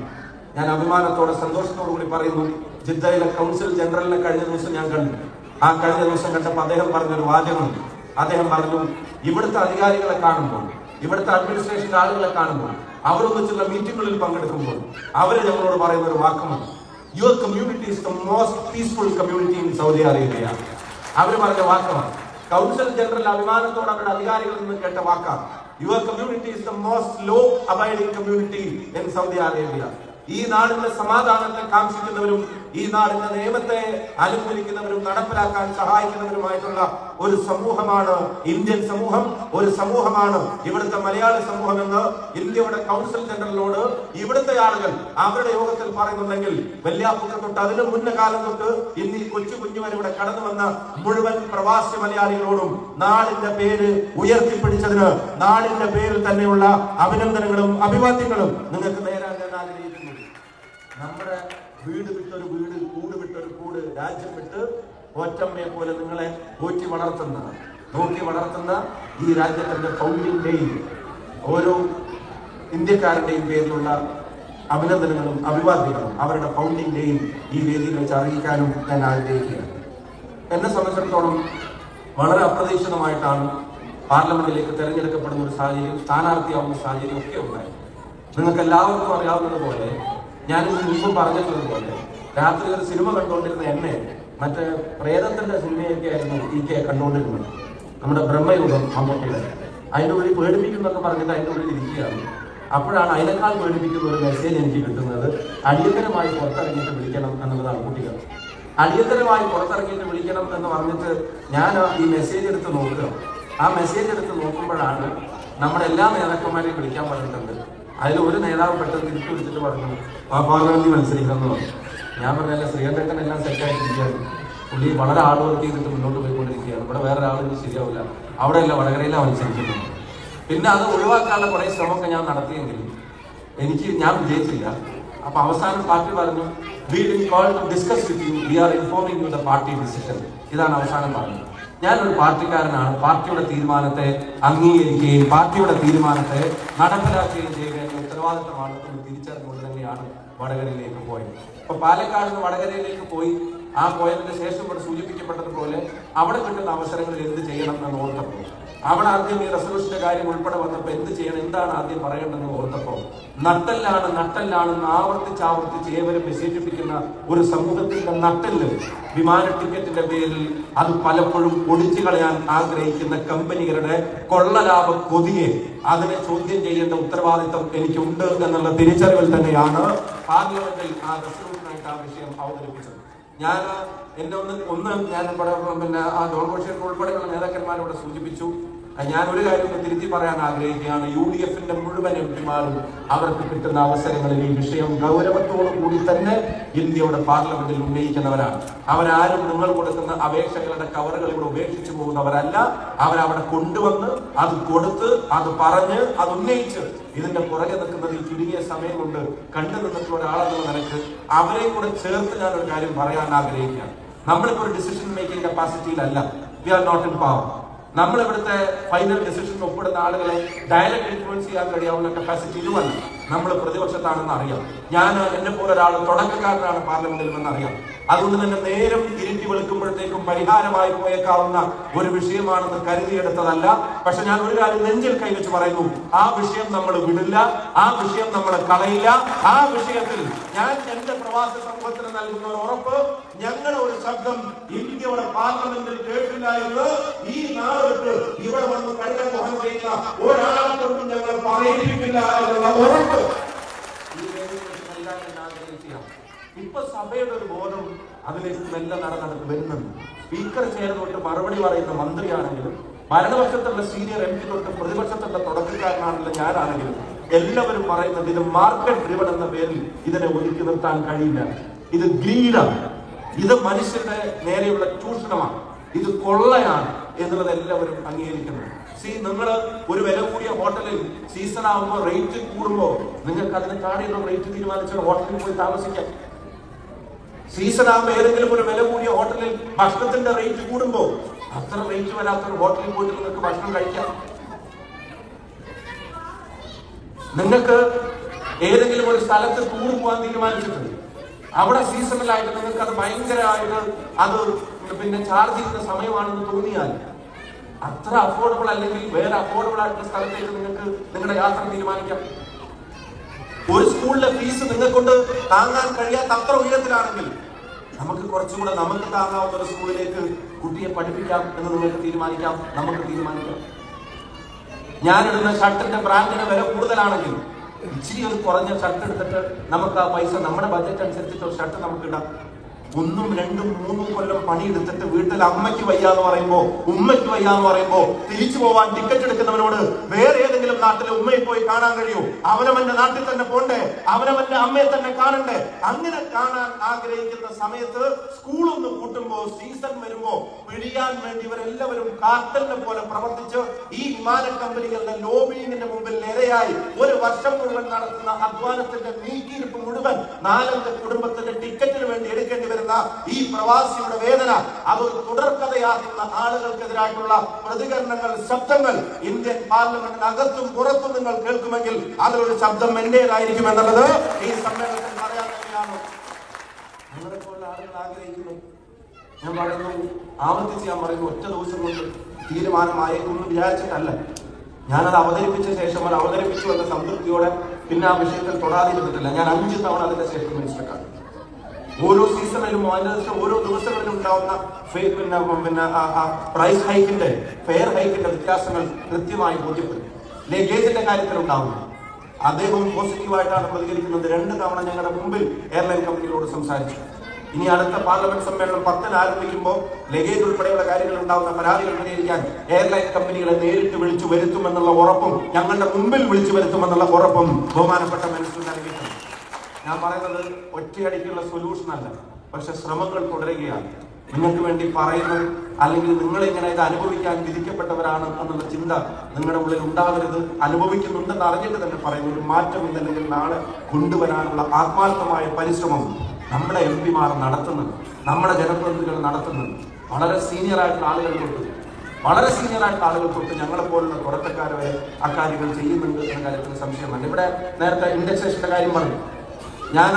ഞാൻ അഭിമാനത്തോടെ സന്തോഷത്തോടു കൂടി പറയുന്നു ജിദ്ദയിലെ കൗൺസിൽ ജനറലിനെ കഴിഞ്ഞ ദിവസം ഞാൻ കണ്ടു. ആ കഴിഞ്ഞ ദിവസം കണ്ടപ്പോൾ അദ്ദേഹം പറഞ്ഞൊരു വാചകമുണ്ട് അദ്ദേഹം പറഞ്ഞു ഇവിടുത്തെ അധികാരികളെ കാണുമ്പോൾ ഇവിടുത്തെ അഡ്മിനിസ്ട്രേഷന്റെ ആളുകളെ കാണുമ്പോൾ അവരൊന്നിച്ചുള്ള മീറ്റിങ്ങുകളിൽ പങ്കെടുക്കുമ്പോൾ അവർ ഞങ്ങളോട് പറയുന്ന ഒരു വാക്കുമുണ്ട് your community is the most peaceful community in Saudi Arabia അവർ പറഞ്ഞ വാക്കമാണ് കൗൺസിൽ ജനറൽ അഭിമാനത്തോടെ അവരുടെ അധികാരികളിൽ നിന്ന് കേട്ട വാക്കാണ് your community is the most law abiding community in Saudi Arabia ഈ നാടിന്റെ സമാധാനത്തെ കാക്ഷിക്കുന്നവരും ഈ നാടിന്റെ നിയമത്തെ അനുകൂലിക്കുന്നവരും നടപ്പിലാക്കാൻ സഹായിക്കുന്നവരുമായിട്ടുള്ള ഒരു സമൂഹമാണ് ഇന്ത്യൻ സമൂഹം. ഒരു സമൂഹമാണ് ഇവിടുത്തെ മലയാളി സമൂഹം എന്ന് ഇന്ത്യയുടെ കൗൺസിൽ ജനറലിനോട് ഇവിടുത്തെ ആളുകൾ അവരുടെ യോഗത്തിൽ പറയുന്നുണ്ടെങ്കിൽ വെള്ളിയാപ്പുക്ക തൊട്ട് അതിന് മുന്ന കാലം തൊട്ട് ഇന്ന് ഈ കൊച്ചു കുഞ്ഞുവരിവിടെ കടന്നു വന്ന മുഴുവൻ പ്രവാസി മലയാളികളോടും നാടിന്റെ പേര് ഉയർത്തിപ്പിടിച്ചതിന് നാടിന്റെ പേരിൽ തന്നെയുള്ള അഭിനന്ദനങ്ങളും അഭിവാദ്യങ്ങളും നിങ്ങൾക്ക് ആഗ്രഹിക്കുന്നു നമ്മുടെ വീട് വിട്ടൊരു വീട് കൂട് വിട്ടൊരു കൂട് രാജ്യം വിട്ട് ഒറ്റമ്മയെ പോലെ നിങ്ങളെ പോറ്റി വളർത്തുന്ന നോക്കി വളർത്തുന്ന ഈ രാജ്യത്തിന്റെ ഡേയിൽ ഓരോ ഇന്ത്യക്കാരുടെയും പേരിലുള്ള അഭിനന്ദനങ്ങളും അഭിവാദ്യങ്ങളും അവരുടെ ഡേയിൽ ഈ വേദിയിൽ വെച്ച് അറിയിക്കാനും ഞാൻ ആഗ്രഹിക്കുകയാണ്. എന്നെ സംബന്ധിച്ചിടത്തോളം വളരെ അപ്രതീക്ഷിതമായിട്ടാണ് പാർലമെന്റിലേക്ക് തെരഞ്ഞെടുക്കപ്പെടുന്ന ഒരു സാഹചര്യം സ്ഥാനാർത്ഥിയാവുന്ന സാഹചര്യം ഒക്കെ ഉണ്ടായി നിങ്ങൾക്ക് എല്ലാവർക്കും അറിയാവുന്നതുപോലെ ഞാൻ മുമ്പ് പറഞ്ഞിട്ടുള്ളതുപോലെ രാത്രി ഒരു സിനിമ കണ്ടുകൊണ്ടിരുന്ന എന്നെ മറ്റേ പ്രേതത്തിന്റെ സിനിമയൊക്കെ ആയിരുന്നു ഈ കെ കണ്ടുകൊണ്ടിരുന്നത്. നമ്മുടെ ബ്രഹ്മയുഗം മമ്മൂട്ടിയുടെ. അതിന്റെ ഉള്ളിൽ പേടിപ്പിക്കുന്നൊക്കെ പറഞ്ഞിട്ട് അതിന്റെ ഉള്ളിൽ ഇരിക്കുകയാണ്. അപ്പോഴാണ് അതിനേക്കാൾ പേടിപ്പിക്കുന്ന ഒരു മെസ്സേജ് എനിക്ക് കിട്ടുന്നത്. അടിയന്തരമായി പുറത്തിറങ്ങിയിട്ട് വിളിക്കണം എന്നുള്ളതാണ് കുട്ടികൾ. അടിയന്തരമായി പുറത്തിറങ്ങിയിട്ട് വിളിക്കണം എന്ന് പറഞ്ഞിട്ട് ഞാൻ ഈ മെസ്സേജ് എടുത്ത് നോക്കുക. ആ മെസ്സേജ് എടുത്ത് നോക്കുമ്പോഴാണ് നമ്മുടെ എല്ലാ നേതാക്കന്മാരെയും വിളിക്കാൻ പറഞ്ഞിട്ടുണ്ട്. അതിൽ ഒരു നേതാവ് പെട്ടെന്ന് തിരിച്ചു വിളിച്ചിട്ട് പറഞ്ഞു പാർലമെന്റിൽ മത്സരിക്കണം എന്ന് പറഞ്ഞു. ഞാൻ പറഞ്ഞല്ല ശ്രീകണ്ഠൻ എല്ലാം സെറ്റായിട്ടിരിക്കുകയാണ് പുള്ളി വളരെ ഹാർഡ് വർക്ക് ചെയ്തിട്ട് മുന്നോട്ട് പോയിക്കൊണ്ടിരിക്കുകയാണ്. ഇവിടെ വേറെ ഒരാളൊന്നും ശരിയാവില്ല. അവിടെയല്ല വടകരയിലാണ് മത്സരിക്കുന്നത്. പിന്നെ അത് ഒഴിവാക്കാനുള്ള കുറേ ശ്രമമൊക്കെ ഞാൻ നടത്തിയെങ്കിലും എനിക്ക് ഞാൻ വിജയിച്ചില്ല. അപ്പൊ അവസാനം പാർട്ടി പറഞ്ഞു we will call to discuss with you we are informing you the party decision ഇതാണ് അവസാനം പറഞ്ഞത്. ഞാനൊരു പാർട്ടിക്കാരനാണ്. പാർട്ടിയുടെ തീരുമാനത്തെ അംഗീകരിക്കുകയും പാർട്ടിയുടെ തീരുമാനത്തെ നടപ്പിലാക്കുകയും ചെയ്യുക ഉത്തരവാദിത്തമാണ് നമ്മൾ തിരിച്ചറിഞ്ഞുകൊണ്ട് തന്നെയാണ് വടകരയിലേക്ക് പോയത്. അപ്പൊ പാലക്കാട് നിന്ന് വടകരയിലേക്ക് പോയി ആ പോയതിന് ശേഷം ഇവിടെ സൂചിപ്പിക്കപ്പെട്ടതുപോലെ അവിടെ കിട്ടുന്ന അവസരങ്ങളിൽ എന്ത് ചെയ്യണം എന്ന് ഓർത്തപ്പോൾ അവിടെ ആദ്യം ഈ റെസൊല്യൂഷന്റെ കാര്യം ഉൾപ്പെടെ വന്നപ്പോൾ എന്ത് ചെയ്യണം എന്താണ് ആദ്യം പറയേണ്ടതെന്ന് ഓർത്തപ്പോൾ നട്ടല്ലാണ് നട്ടല്ലാണെന്ന് ആവർത്തിച്ച് ആവർത്തിച്ച് ഏവരും വിശേഷിപ്പിക്കുന്ന ഒരു സമൂഹത്തിന്റെ നട്ടൽ വിമാന ടിക്കറ്റിന്റെ പേരിൽ അത് പലപ്പോഴും ഒടിച്ചു കളയാൻ ആഗ്രഹിക്കുന്ന കമ്പനികളുടെ കൊള്ളലാഭ കൊതിയെ അതിനെ ചോദ്യം ചെയ്യേണ്ട ഉത്തരവാദിത്തം എനിക്കുണ്ട് എന്നുള്ള തിരിച്ചറിവിൽ തന്നെയാണ് പാർലമെന്റിൽ ആ റെസൊല്യൂഷനായിട്ട് ആ വിഷയം അവതരിപ്പിച്ചത്. ഞാൻ എന്റെ ഒന്ന് ഒന്ന് ഞാൻ പിന്നെ ആ ജോൺ ബഷീർ ഉൾപ്പെടെയുള്ള നേതാക്കന്മാരോട് സൂചിപ്പിച്ചു. ഞാൻ ഒരു കാര്യം തിരുത്തി പറയാൻ ആഗ്രഹിക്കുകയാണ്. യു ഡി എഫിന്റെ മുഴുവൻ എം പിമാരും അവർക്ക് കിട്ടുന്ന അവസരങ്ങളിൽ ഈ വിഷയം ഗൗരവത്തോടു കൂടി തന്നെ ഇന്ത്യയുടെ പാർലമെന്റിൽ ഉന്നയിക്കുന്നവരാണ്. അവരാരും നിങ്ങൾ കൊടുക്കുന്ന അപേക്ഷകളുടെ കവറുകൾ ഇവിടെ ഉപേക്ഷിച്ചു പോകുന്നവരല്ല. അവരവിടെ കൊണ്ടുവന്ന് അത് കൊടുത്ത് അത് പറഞ്ഞ് അത് ഉന്നയിച്ച് ഇതിന്റെ പുറകെ നിൽക്കുന്നതിൽ ചുരുങ്ങിയ സമയം കൊണ്ട് കണ്ടു നിന്നിട്ടുള്ള ഒരാളെന്നുള്ള നിലയ്ക്ക് അവരെ കൂടെ ചേർത്ത് ഞാൻ ഒരു കാര്യം പറയാൻ ആഗ്രഹിക്കുകയാണ്. നമ്മളിപ്പോ ഒരു decision making കപ്പാസിറ്റിയിലല്ല we are not in power നമ്മൾ ഇവിടുത്തെ ഫൈനൽ ഡിസിഷൻ ഒപ്പിടുന്ന ആളുകളെ ഡയറക്റ്റ് ഇൻഫ്ലുവൻസ് ചെയ്യാൻ കഴിയാവുന്ന കപ്പാസിറ്റി ഇതുമല്ല നമ്മൾ പ്രതിപക്ഷത്താണെന്ന് അറിയാം. ഞാൻ എന്നെ പോലെ ഒരാൾ തുടക്കക്കാരനാണ് പാർലമെന്റിൽ നിന്ന് അറിയാം. അതുകൊണ്ട് തന്നെ നേരം ഇരുട്ടി വെളുക്കുമ്പോഴത്തേക്കും പരിഹാരമായി പോയേക്കാവുന്ന ഒരു വിഷയമാണെന്ന് കരുതിയെടുത്തതല്ല. പക്ഷെ ഞാൻ ഒരു കാര്യം നെഞ്ചിൽ കൈവച്ച് പറയുന്നു. ആ വിഷയം നമ്മൾ വിടില്ല ആ വിഷയം നമ്മൾ കളയില്ല. ആ വിഷയത്തിൽ ഞാൻ എന്റെ പ്രവാസി സമൂഹത്തിന് നൽകുന്ന ഒരു ഉറപ്പ് ഞങ്ങളുടെ ഒരു ശബ്ദം ഇന്ത്യയുടെ പാർലമെന്റിൽ കേട്ടില്ല എന്ന് ഈ നാട് വിട്ട് ഇവിടെ വന്ന് കഠിനാധ്വാനം ചെയ്യുന്ന ഒരാളെ ഞങ്ങൾ പറയിപ്പിക്കില്ല എന്നുള്ള ഉറപ്പ്. ഇപ്പൊ സഭയുടെ ഒരു ബോധം അതിലേക്ക് മെല്ലെ നട നടന്ന് വരുന്നുണ്ട്. സ്പീക്കർ ചെയർ തൊട്ട് മറുപടി പറയുന്ന മന്ത്രിയാണെങ്കിലും ഭരണപക്ഷത്തുള്ള സീനിയർ എം പി തൊട്ട് പ്രതിപക്ഷത്തുള്ള തുടക്കക്കാരനാണല്ലോ ഞാനാണെങ്കിലും എല്ലാവരും പറയുന്നത് ഇത് മാർക്കറ്റ് ഡ്രിവൺ എന്ന പേരിൽ ഇതിനെ ഒതുക്കി നിർത്താൻ കഴിയില്ല. ഇത് ഗ്രീഡാണ് ഇത് മനുഷ്യരുടെ നേരെയുള്ള ചൂഷണമാണ്. ഇത് കൊള്ളയാണ് എന്നുള്ളത് എല്ലാവരും അംഗീകരിക്കുന്നത്. സി നിങ്ങൾ ഒരു വില കൂടിയ ഹോട്ടലിൽ സീസൺ ആകുമ്പോൾ റേറ്റ് കൂടുമ്പോൾ നിങ്ങൾക്ക് അതിന് താഴെയുള്ള റേറ്റ് തീരുമാനിച്ച ഹോട്ടലിൽ പോയി താമസിക്കാം. സീസൺ ആകുമ്പോൾ ഏതെങ്കിലും ഒരു വില കൂടിയ ഹോട്ടലിൽ ഭക്ഷണത്തിന്റെ റേറ്റ് കൂടുമ്പോൾ അത്ര റേറ്റ് വരാത്ത ഒരു ഹോട്ടലിൽ പോയിട്ട് നിങ്ങൾക്ക് ഭക്ഷണം കഴിക്കാം. നിങ്ങൾക്ക് ഏതെങ്കിലും ഒരു സ്ഥലത്ത് ടൂർ പോകാൻ തീരുമാനിച്ചിട്ടുണ്ട്. അവിടെ സീസണലായിട്ട് നിങ്ങൾക്ക് അത് ഭയങ്കരമായിട്ട് അത് പിന്നെ ചാർജ് ചെയ്യുന്ന സമയമാണെന്ന് തോന്നിയാൽ അത്ര അഫോർഡബിൾ അല്ലെങ്കിൽ വേറെ അഫോർഡബിൾ ആയിട്ടുള്ള സ്ഥലത്തേക്ക് നിങ്ങൾക്ക് നിങ്ങളുടെ യാത്ര തീരുമാനിക്കാം. ഒരു സ്കൂളിലെ ഫീസ് നിങ്ങൾക്കൊണ്ട് താങ്ങാൻ കഴിയാത്ത അത്ര ഉയരത്തിലാണെങ്കിൽ നമുക്ക് കുറച്ചുകൂടെ നമുക്ക് താങ്ങാവുന്ന ഒരു സ്കൂളിലേക്ക് കുട്ടിയെ പഠിപ്പിക്കാം എന്ന് നിങ്ങൾക്ക് തീരുമാനിക്കാം നമുക്ക് തീരുമാനിക്കാം. ഞാനിടുന്ന ഷർട്ടിന്റെ ബ്രാൻഡിന് വില കൂടുതലാണെങ്കിൽ ഇച്ചിരി ഒരു കുറഞ്ഞ ഷർട്ട് എടുത്തിട്ട് നമുക്ക് ആ പൈസ നമ്മുടെ ബഡ്ജറ്റ് അനുസരിച്ചിട്ട് ഒരു ഷർട്ട് നമുക്ക് ഇടാം. ഒന്നും രണ്ടും മൂന്നും കൊല്ലം പണിയെടുത്തിട്ട് വീട്ടിൽ അമ്മയ്ക്ക് വയ്യാന്ന് പറയുമ്പോ ഉമ്മയ്ക്ക് വയ്യാന്ന് പറയുമ്പോ തിരിച്ചു പോവാൻ ടിക്കറ്റ് എടുക്കുന്നവനോട് വേറെ ഏതെങ്കിലും നാട്ടിലെ ഉമ്മയെ പോയി കാണാൻ കഴിയൂ. അവനവന്റെ നാട്ടിൽ തന്നെ പോണ്ടേ? അവനവന്റെ അമ്മയെ തന്നെ കാണണ്ടേ? അങ്ങനെ കാണാൻ ആഗ്രഹിക്കുന്ന സമയത്ത് സ്കൂൾ ഒന്ന് കൂട്ടുമ്പോ സീസൺ വരുമ്പോ പിഴിയാൻ വേണ്ടി ഇവരെല്ലാവരും കാർട്ടലിനെ പോലെ പ്രവർത്തിച്ച് ഈ വിമാന കമ്പനികളുടെ ലോബിയിങ്ങിന്റെ മുമ്പിൽ നിരയായി ഒരു വർഷം മുഴുവൻ നടത്തുന്ന അധ്വാനത്തിന്റെ നീക്കിയിരിപ്പ് മുഴുവൻ നാലംഗ കുടുംബത്തിന്റെ ടിക്കറ്റിന് വേണ്ടി എടുക്കേണ്ടി വരുന്ന ഈ പ്രവാസിയുടെ വേദന അത് തുടർക്കഥയാകുന്ന ആളുകൾക്കെതിരായിട്ടുള്ള പ്രതികരണങ്ങൾ ശബ്ദങ്ങൾ ഇന്ത്യൻ പാർലമെന്റിന് അകത്തും പുറത്തും നിങ്ങൾ കേൾക്കുമെങ്കിൽ അതിലൊരു ശബ്ദം എന്റേതായിരിക്കും എന്നുള്ളത് ഈ സമ്മേളനത്തിൽ പറയാൻ തന്നെയാണ്. നിങ്ങളെ ആളുകൾ ആഗ്രഹിക്കുന്നു. ഞാൻ പറയുന്നു ആവർത്തിച്ച് ഞാൻ പറയുന്നു ഒറ്റ ദിവസം കൊണ്ട് തീരുമാനമായേക്കുമെന്ന് വിചാരിച്ചിട്ടല്ല. ഞാനത് അവതരിപ്പിച്ച ശേഷം അത് അവതരിപ്പിച്ചു എന്ന സംതൃപ്തിയോടെ പിന്നെ ആ വിഷയത്തിൽ തൊടാതിരുന്നിട്ടില്ല. ഞാൻ അഞ്ച് തവണ അതിന്റെ ശേഷം മിനിസ്റ്റർക്കാണ് ഓരോ സീസണിലും അതിനകത്ത് ഓരോ ദിവസങ്ങളിലും ഉണ്ടാവുന്ന പിന്നെ പിന്നെ പ്രൈസ് ഹൈക്കിന്റെ ഫെയർ ഹൈക്കിന്റെ വ്യത്യാസങ്ങൾ കൃത്യമായി ബോധ്യപ്പെടും ലഗേജിന്റെ കാര്യത്തിൽ ഉണ്ടാവുന്നു. അദ്ദേഹം പോസിറ്റീവായിട്ടാണ് പ്രതികരിക്കുന്നത്. രണ്ട് തവണ ഞങ്ങളുടെ മുമ്പിൽ എയർലൈൻ കമ്പനികളോട് സംസാരിച്ചു. ഇനി അടുത്ത പാർലമെന്റ് സമ്മേളനം പത്തിന് ആരംഭിക്കുമ്പോൾ ലഗേജ് ഉൾപ്പെടെയുള്ള കാര്യങ്ങൾ ഉണ്ടാവുന്ന പരാതികൾ പരിഹരിക്കാൻ എയർലൈൻ കമ്പനികളെ നേരിട്ട് വിളിച്ചു വരുത്തുമെന്നുള്ള ഉറപ്പും ഞങ്ങളുടെ മുമ്പിൽ വിളിച്ചു വരുത്തുമെന്നുള്ള ഉറപ്പും ബഹുമാനപ്പെട്ട മനസ്സിൽ നൽകിയിട്ടുണ്ട്. ഞാൻ പറയുന്നത് ഒറ്റയടിക്കുള്ള സൊല്യൂഷൻ അല്ല. പക്ഷെ ശ്രമങ്ങൾ തുടരുകയാണ്. നിങ്ങൾക്ക് വേണ്ടി പറയുന്നത് അല്ലെങ്കിൽ നിങ്ങൾ ഇങ്ങനെ ഇത് അനുഭവിക്കാൻ വിധിക്കപ്പെട്ടവരാണ് എന്നുള്ള ചിന്ത നിങ്ങളുടെ ഉള്ളിൽ ഉണ്ടാവരുത്. അനുഭവിക്കുന്നുണ്ടെന്ന് അറിഞ്ഞിട്ട് തന്നെ പറയുന്നു ഒരു മാറ്റം ഇല്ലെങ്കിൽ നാളെ കൊണ്ടുവരാനുള്ള ആത്മാർത്ഥമായ പരിശ്രമം നമ്മുടെ എം പിമാർ നടത്തുന്നത് നമ്മുടെ ജനപ്രതിനിധികൾ നടത്തുന്നത് വളരെ സീനിയർ ആയിട്ടുള്ള ആളുകൾ തൊട്ട് വളരെ സീനിയർ ആയിട്ടുള്ള ആളുകൾ തൊട്ട് ഞങ്ങളെപ്പോലുള്ള തുടക്കക്കാർ വരെ അക്കാര്യങ്ങൾ ചെയ്യുന്നുണ്ട് എന്ന കാര്യത്തിൽ സംശയമല്ല. ഇവിടെ നേരത്തെ ഇൻഡക്സേഷന്റെ കാര്യം പറഞ്ഞു. ഞാൻ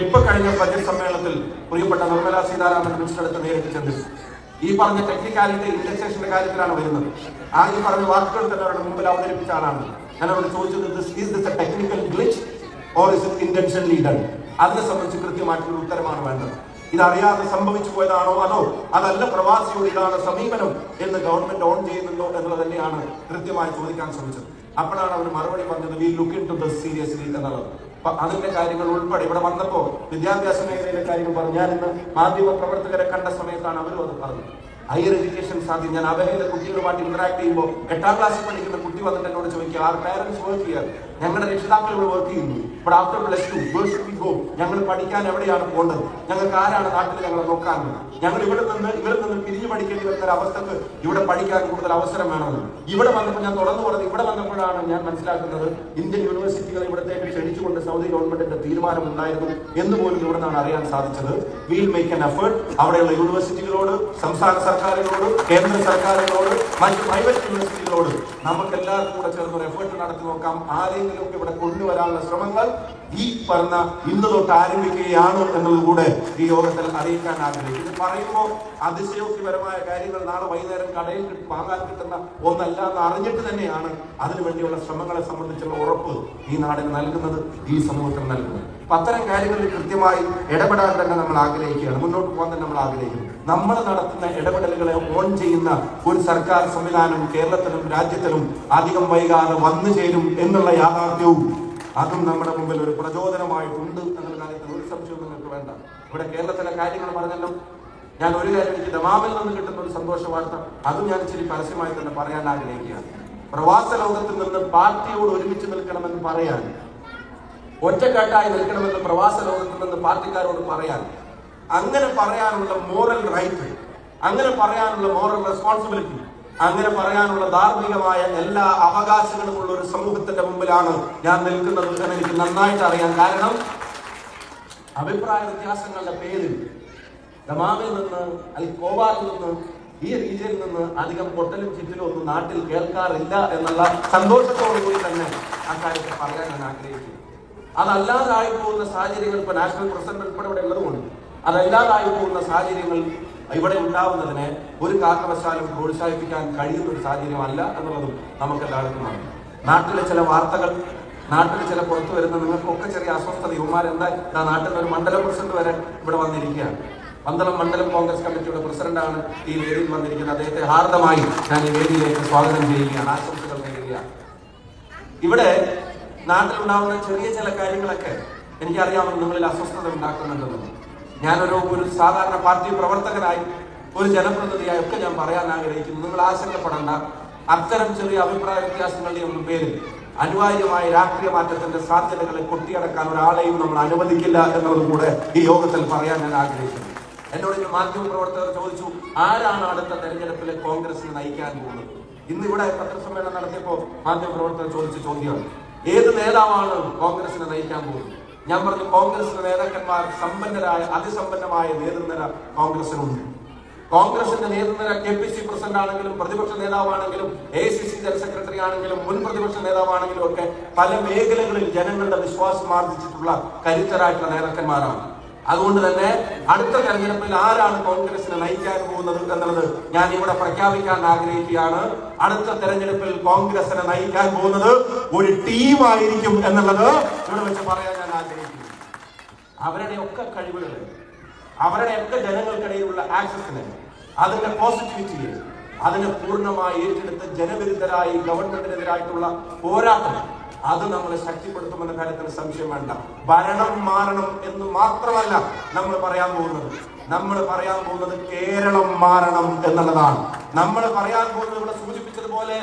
ഇപ്പൊ കഴിഞ്ഞ ബജറ്റ് സമ്മേളനത്തിൽ പ്രിയപ്പെട്ട നിർമ്മല സീതാരാമൻ മിനിസ്റ്റർ അടുത്ത് നേരിട്ട് ചെന്നു ഈ പറഞ്ഞ ടെക്നിക്കാലിറ്റി ഇൻഡക്സേഷന്റെ കാര്യത്തിലാണ് വരുന്നത്. ആ ഈ പറഞ്ഞ വാക്കുകൾ തന്നെ അവരുടെ മുമ്പിൽ അവതരിപ്പിച്ച ആളാണ്. ഞാൻ അവരോട് ചോദിച്ചത് is this a technical glitch or is it intentionally done അതിനെ സംബന്ധിച്ച് കൃത്യമായിട്ടുള്ള ഉത്തരമാണ് വേണ്ടത്. ഇതറിയാതെ സംഭവിച്ചു പോയതാണോ അതോ അതല്ല പ്രവാസിയോട് ഇതാണ് സമീപനം എന്ന് ഗവൺമെന്റ് ഓൺ ചെയ്യുന്നുണ്ടോ എന്നുള്ളത് തന്നെയാണ് കൃത്യമായി ചോദിക്കാൻ ശ്രമിച്ചത്. അപ്പോഴാണ് അവർ മറുപടി പറഞ്ഞത് we look into the seriously എന്നുള്ളത്. അതിന്റെ കാര്യങ്ങൾ ഉൾപ്പെടെ ഇവിടെ വന്നപ്പോ വിദ്യാഭ്യാസ മേഖലയിലെ കാര്യങ്ങൾ പറഞ്ഞു ഞാൻ ഇന്ന് മാധ്യമ പ്രവർത്തകരെ കണ്ട സമയത്താണ് അവരും അത് പറഞ്ഞത്. ഹയർ എഡ്യൂക്കേഷൻ സാധ്യത ഞാൻ അവരുടെ കുട്ടികളുമായിട്ട് ഇന്ററാക്ട് ചെയ്യുമ്പോൾ എട്ടാം ക്ലാസ്സിൽ പഠിക്കുന്ന കുട്ടി വന്നിട്ട് എന്നോട് ചോദിക്കുക ആർ പാരന്റ്സ് വർക്ക് ചെയ്യാറ് ഞങ്ങളുടെ രക്ഷിതാക്കൾ ഇവിടെ വർക്ക് ചെയ്യുന്നു. ഇവിടെ after plus two where's go ഞങ്ങൾ പഠിക്കാൻ എവിടെയാണ് പോകേണ്ടത് ഞങ്ങൾക്ക് ആരാണ് നാട്ടിൽ ഞങ്ങളെ നോക്കാനുള്ളത്? ഞങ്ങൾ ഇവിടെ നിന്ന് ഇവിടെ നിന്ന് പിരിഞ്ഞു പഠിക്കേണ്ടി വരുന്ന അവസ്ഥക്ക് ഇവിടെ പഠിക്കാൻ കൂടുതൽ അവസരം വേണമെന്ന്. ഇവിടെ വന്നപ്പോൾ ഞാൻ തുറന്നു പറഞ്ഞത് ഇവിടെ വന്നപ്പോഴാണ് ഞാൻ മനസ്സിലാക്കുന്നത് ഇന്ത്യൻ യൂണിവേഴ്സിറ്റികൾ ഇവിടത്തേക്ക് ക്ഷണിച്ചുകൊണ്ട് സൗദി ഗവൺമെന്റിന്റെ തീരുമാനം ഉണ്ടായിരുന്നു എന്ന് പോലും ഇവിടെ നിന്നാണ് അറിയാൻ സാധിച്ചത്. വിൽ മേക്ക് എൻ എഫേർട്ട് അവിടെയുള്ള യൂണിവേഴ്സിറ്റികളോട് സംസ്ഥാന സർക്കാരുകളോട് കേന്ദ്ര സർക്കാരുകളോട് മറ്റ് പ്രൈവറ്റ് യൂണിവേഴ്സിറ്റികളോട് നമുക്ക് എല്ലാവർക്കും കൂടെ ചേർന്ന് ഒരു എഫേർട്ട് നടത്തി നോക്കാം. ആരെങ്കിലും ഒക്കെ ഇവിടെ കൊണ്ടുവരാനുള്ള ശ്രമങ്ങൾ ഈ പറഞ്ഞ ഇന്ന് തൊട്ട് ആരംഭിക്കുകയാണ് എന്നത് കൂടെ ഈ യോഗത്തിൽ അറിയിക്കാൻ ആഗ്രഹിക്കുന്നു. പറയുമ്പോൾ അതിശയോക്തിപരമായ കാര്യങ്ങൾ നാളെ വൈകുന്നേരം കടയിൽ വാങ്ങാൻ കിട്ടുന്ന ഒന്നല്ല എന്ന് അറിഞ്ഞിട്ട് തന്നെയാണ് അതിനുവേണ്ടിയുള്ള ശ്രമങ്ങളെ സംബന്ധിച്ചുള്ള ഉറപ്പ് ഈ നാടിന് നൽകുന്നത് ഈ സമൂഹത്തിന് നൽകുന്നത്. അത്തരം കാര്യങ്ങളിൽ കൃത്യമായി ഇടപെടാൻ തന്നെ നമ്മൾ ആഗ്രഹിക്കുകയാണ്. മുന്നോട്ട് പോകാൻ തന്നെ നമ്മൾ ആഗ്രഹിക്കുന്നു. നമ്മൾ നടത്തുന്ന ഇടപെടലുകളെ ഓൺ ചെയ്യുന്ന ഒരു സർക്കാർ സംവിധാനം കേരളത്തിലും രാജ്യത്തിലും അധികം വൈകാതെ വന്നു ചേരും എന്നുള്ള യാഥാർത്ഥ്യവും അതും നമ്മുടെ മുമ്പിൽ ഒരു പ്രചോദനമായിട്ടുണ്ട് എന്നുള്ള കാര്യത്തിൽ ഒരു സംശയവും നിങ്ങൾക്ക് വേണ്ട. ഇവിടെ കേരളത്തിലെ കാര്യങ്ങൾ പറഞ്ഞല്ലോ. ഞാൻ ഒരു കാര്യം എനിക്ക് ദമാമിൽ നിന്ന് കിട്ടുന്ന ഒരു സന്തോഷ വാർത്ത അതും ഞാൻ ഇച്ചിരി പരസ്യമായി തന്നെ പറയാൻ ആഗ്രഹിക്കുകയാണ്. പ്രവാസ ലോകത്തിൽ നിന്ന് പാർട്ടിയോട് ഒരുമിച്ച് നിൽക്കണമെന്ന് പറയാൻ ഒറ്റക്കെട്ടായി നിൽക്കണമെന്ന് പ്രവാസ ലോകത്തിൽ നിന്ന് പാർട്ടിക്കാരോട് പറയാൻ. അങ്ങനെ പറയാനുള്ള മോറൽ റൈറ്റ് അങ്ങനെ പറയാനുള്ള മോറൽ റെസ്പോൺസിബിലിറ്റി അങ്ങനെ പറയാനുള്ള ധാർമ്മികമായ എല്ലാ അവകാശങ്ങളും ഉള്ള ഒരു സമൂഹത്തിന്റെ മുമ്പിലാണ് ഞാൻ നിൽക്കുന്നത് എന്ന് എനിക്ക് നന്നായിട്ട് അറിയാം കാരണം അഭിപ്രായ വ്യത്യാസങ്ങളുടെ പേരിൽ ദമാമിൽ നിന്ന് അല്ലെങ്കിൽ കോവാറിൽ നിന്ന് ഈ റീജിയനിൽ നിന്ന് അധികം പൊട്ടലും ചുറ്റിലും ഒന്നും നാട്ടിൽ കേൾക്കാറില്ല എന്നുള്ള സന്തോഷത്തോടു കൂടി തന്നെ ആ അക്കാര്യത്തിൽ പറയാൻ ഞാൻ ആഗ്രഹിക്കുന്നു. അതല്ലാതായി പോകുന്ന സാഹചര്യങ്ങൾ ഇപ്പൊ നാഷണൽ പ്രസിഡന്റ് ഉൾപ്പെടെ ഇവിടെ ഉള്ളതുകൊണ്ട് അതല്ലാതായി പോകുന്ന സാഹചര്യങ്ങൾ ഇവിടെ ഉണ്ടാവുന്നതിനെ ഒരു കാരണവശാലും പ്രോത്സാഹിപ്പിക്കാൻ കഴിയുന്ന ഒരു സാഹചര്യമല്ല എന്നുള്ളതും നമുക്ക് എല്ലാവർക്കും നാട്ടിലെ ചില വാർത്തകൾ നാട്ടിൽ ചില പുറത്തു വരുന്ന നിങ്ങൾക്കൊക്കെ ചെറിയ അസ്വസ്ഥത. ഇതാ നാട്ടിൽ ഒരു മണ്ഡലം പ്രസിഡന്റ് വരെ ഇവിടെ വന്നിരിക്കുകയാണ്. പന്തളം മണ്ഡലം കോൺഗ്രസ് കമ്മിറ്റിയുടെ പ്രസിഡന്റാണ് ഈ വേദിയിൽ വന്നിരിക്കുന്നത്. അദ്ദേഹത്തെ ഹാർദമായി ഞാൻ ഈ വേദിയിലേക്ക് സ്വാഗതം ചെയ്യുകയാണ് ആശംസകൾ നേരുകയാണ്. ഇവിടെ നാട്ടിലുണ്ടാവുന്ന ചെറിയ ചില കാര്യങ്ങളൊക്കെ എനിക്കറിയാമെന്ന് നിങ്ങളിൽ അസ്വസ്ഥത ഉണ്ടാക്കുന്നുണ്ടെന്ന് ഞാനൊരു ഒരു സാധാരണ പാർട്ടി പ്രവർത്തകനായി ഒരു ജനപ്രതിനിധിയായി ഒക്കെ ഞാൻ പറയാൻ ആഗ്രഹിക്കുന്നു. നിങ്ങൾ ആശങ്കപ്പെടേണ്ട. അത്തരം ചെറിയ അഭിപ്രായ വ്യത്യാസങ്ങളുടെ ഒന്നും പേരിൽ അനിവാര്യമായ രാഷ്ട്രീയ മാറ്റത്തിന്റെ സാധ്യതകളെ കൊട്ടിയടക്കാൻ ഒരാളെയും നമ്മൾ അനുവദിക്കില്ല എന്നുള്ളതും കൂടെ ഈ യോഗത്തിൽ പറയാൻ ഞാൻ ആഗ്രഹിക്കുന്നു. എന്നോട് ഇന്ന് മാധ്യമ പ്രവർത്തകർ ചോദിച്ചു ആരാണ് അടുത്ത തെരഞ്ഞെടുപ്പിലെ കോൺഗ്രസിനെ നയിക്കാൻ പോകുന്നത്? ഇന്ന് ഇവിടെ പത്രസമ്മേളനം നടത്തിയപ്പോൾ മാധ്യമ പ്രവർത്തകർ ചോദിച്ച ചോദ്യമാണ് ഏത് നേതാവാണ് കോൺഗ്രസിനെ നയിക്കാൻ പോകുന്നത്? ഞാൻ പറഞ്ഞു കോൺഗ്രസിന്റെ നേതാക്കന്മാർ സമ്പന്നരായ അതിസമ്പന്നമായ നേതൃനിര കോൺഗ്രസിനുണ്ട്. കോൺഗ്രസിന്റെ നേതൃനിര കെ പി സി പ്രസിഡന്റ് ആണെങ്കിലും പ്രതിപക്ഷ നേതാവാണെങ്കിലും A C C general secretary ആണെങ്കിലും മുൻ പ്രതിപക്ഷ നേതാവാണെങ്കിലും ഒക്കെ പല മേഖലകളിൽ ജനങ്ങളുടെ വിശ്വാസം ആർജിച്ചിട്ടുള്ള കരുത്തരായിട്ടുള്ള നേതാക്കന്മാരാണ്. അതുകൊണ്ട് തന്നെ അടുത്ത തെരഞ്ഞെടുപ്പിൽ ആരാണ് കോൺഗ്രസിനെ നയിക്കാൻ പോകുന്നത് എന്നുള്ളത് ഞാൻ ഇവിടെ പ്രഖ്യാപിക്കാൻ ആഗ്രഹിക്കുകയാണ്. അടുത്ത തെരഞ്ഞെടുപ്പിൽ കോൺഗ്രസിനെ നയിക്കാൻ പോകുന്നത് ഒരു ടീമായിരിക്കും എന്നുള്ളത് ഇവിടെ വെച്ച് പറയാൻ ഞാൻ ആഗ്രഹിക്കുന്നു. അവരുടെ ഒക്കെ കഴിവുകൾ അവരുടെ ഒക്കെ ജനങ്ങൾക്കിടയിലുള്ള ആക്സസിനെ അതിന്റെ പോസിറ്റിവിറ്റിയെ അതിനെ പൂർണമായി ഏറ്റെടുത്ത് ജനവിരുദ്ധരായി ഗവൺമെന്റിനെതിരായിട്ടുള്ള പോരാട്ടം അത് നമ്മളെ ശക്തിപ്പെടുത്തുമെന്ന കാര്യത്തിൽ സംശയം വേണ്ട. ഭരണം മാറണം എന്ന് മാത്രമല്ല നമ്മൾ പറയാൻ പോകുന്നത്. നമ്മൾ പറയാൻ പോകുന്നത് കേരളം മാറണം എന്നുള്ളതാണ്. നമ്മൾ പറയാൻ പോകുന്നത് ഇവിടെ സൂചിപ്പിച്ചതുപോലെ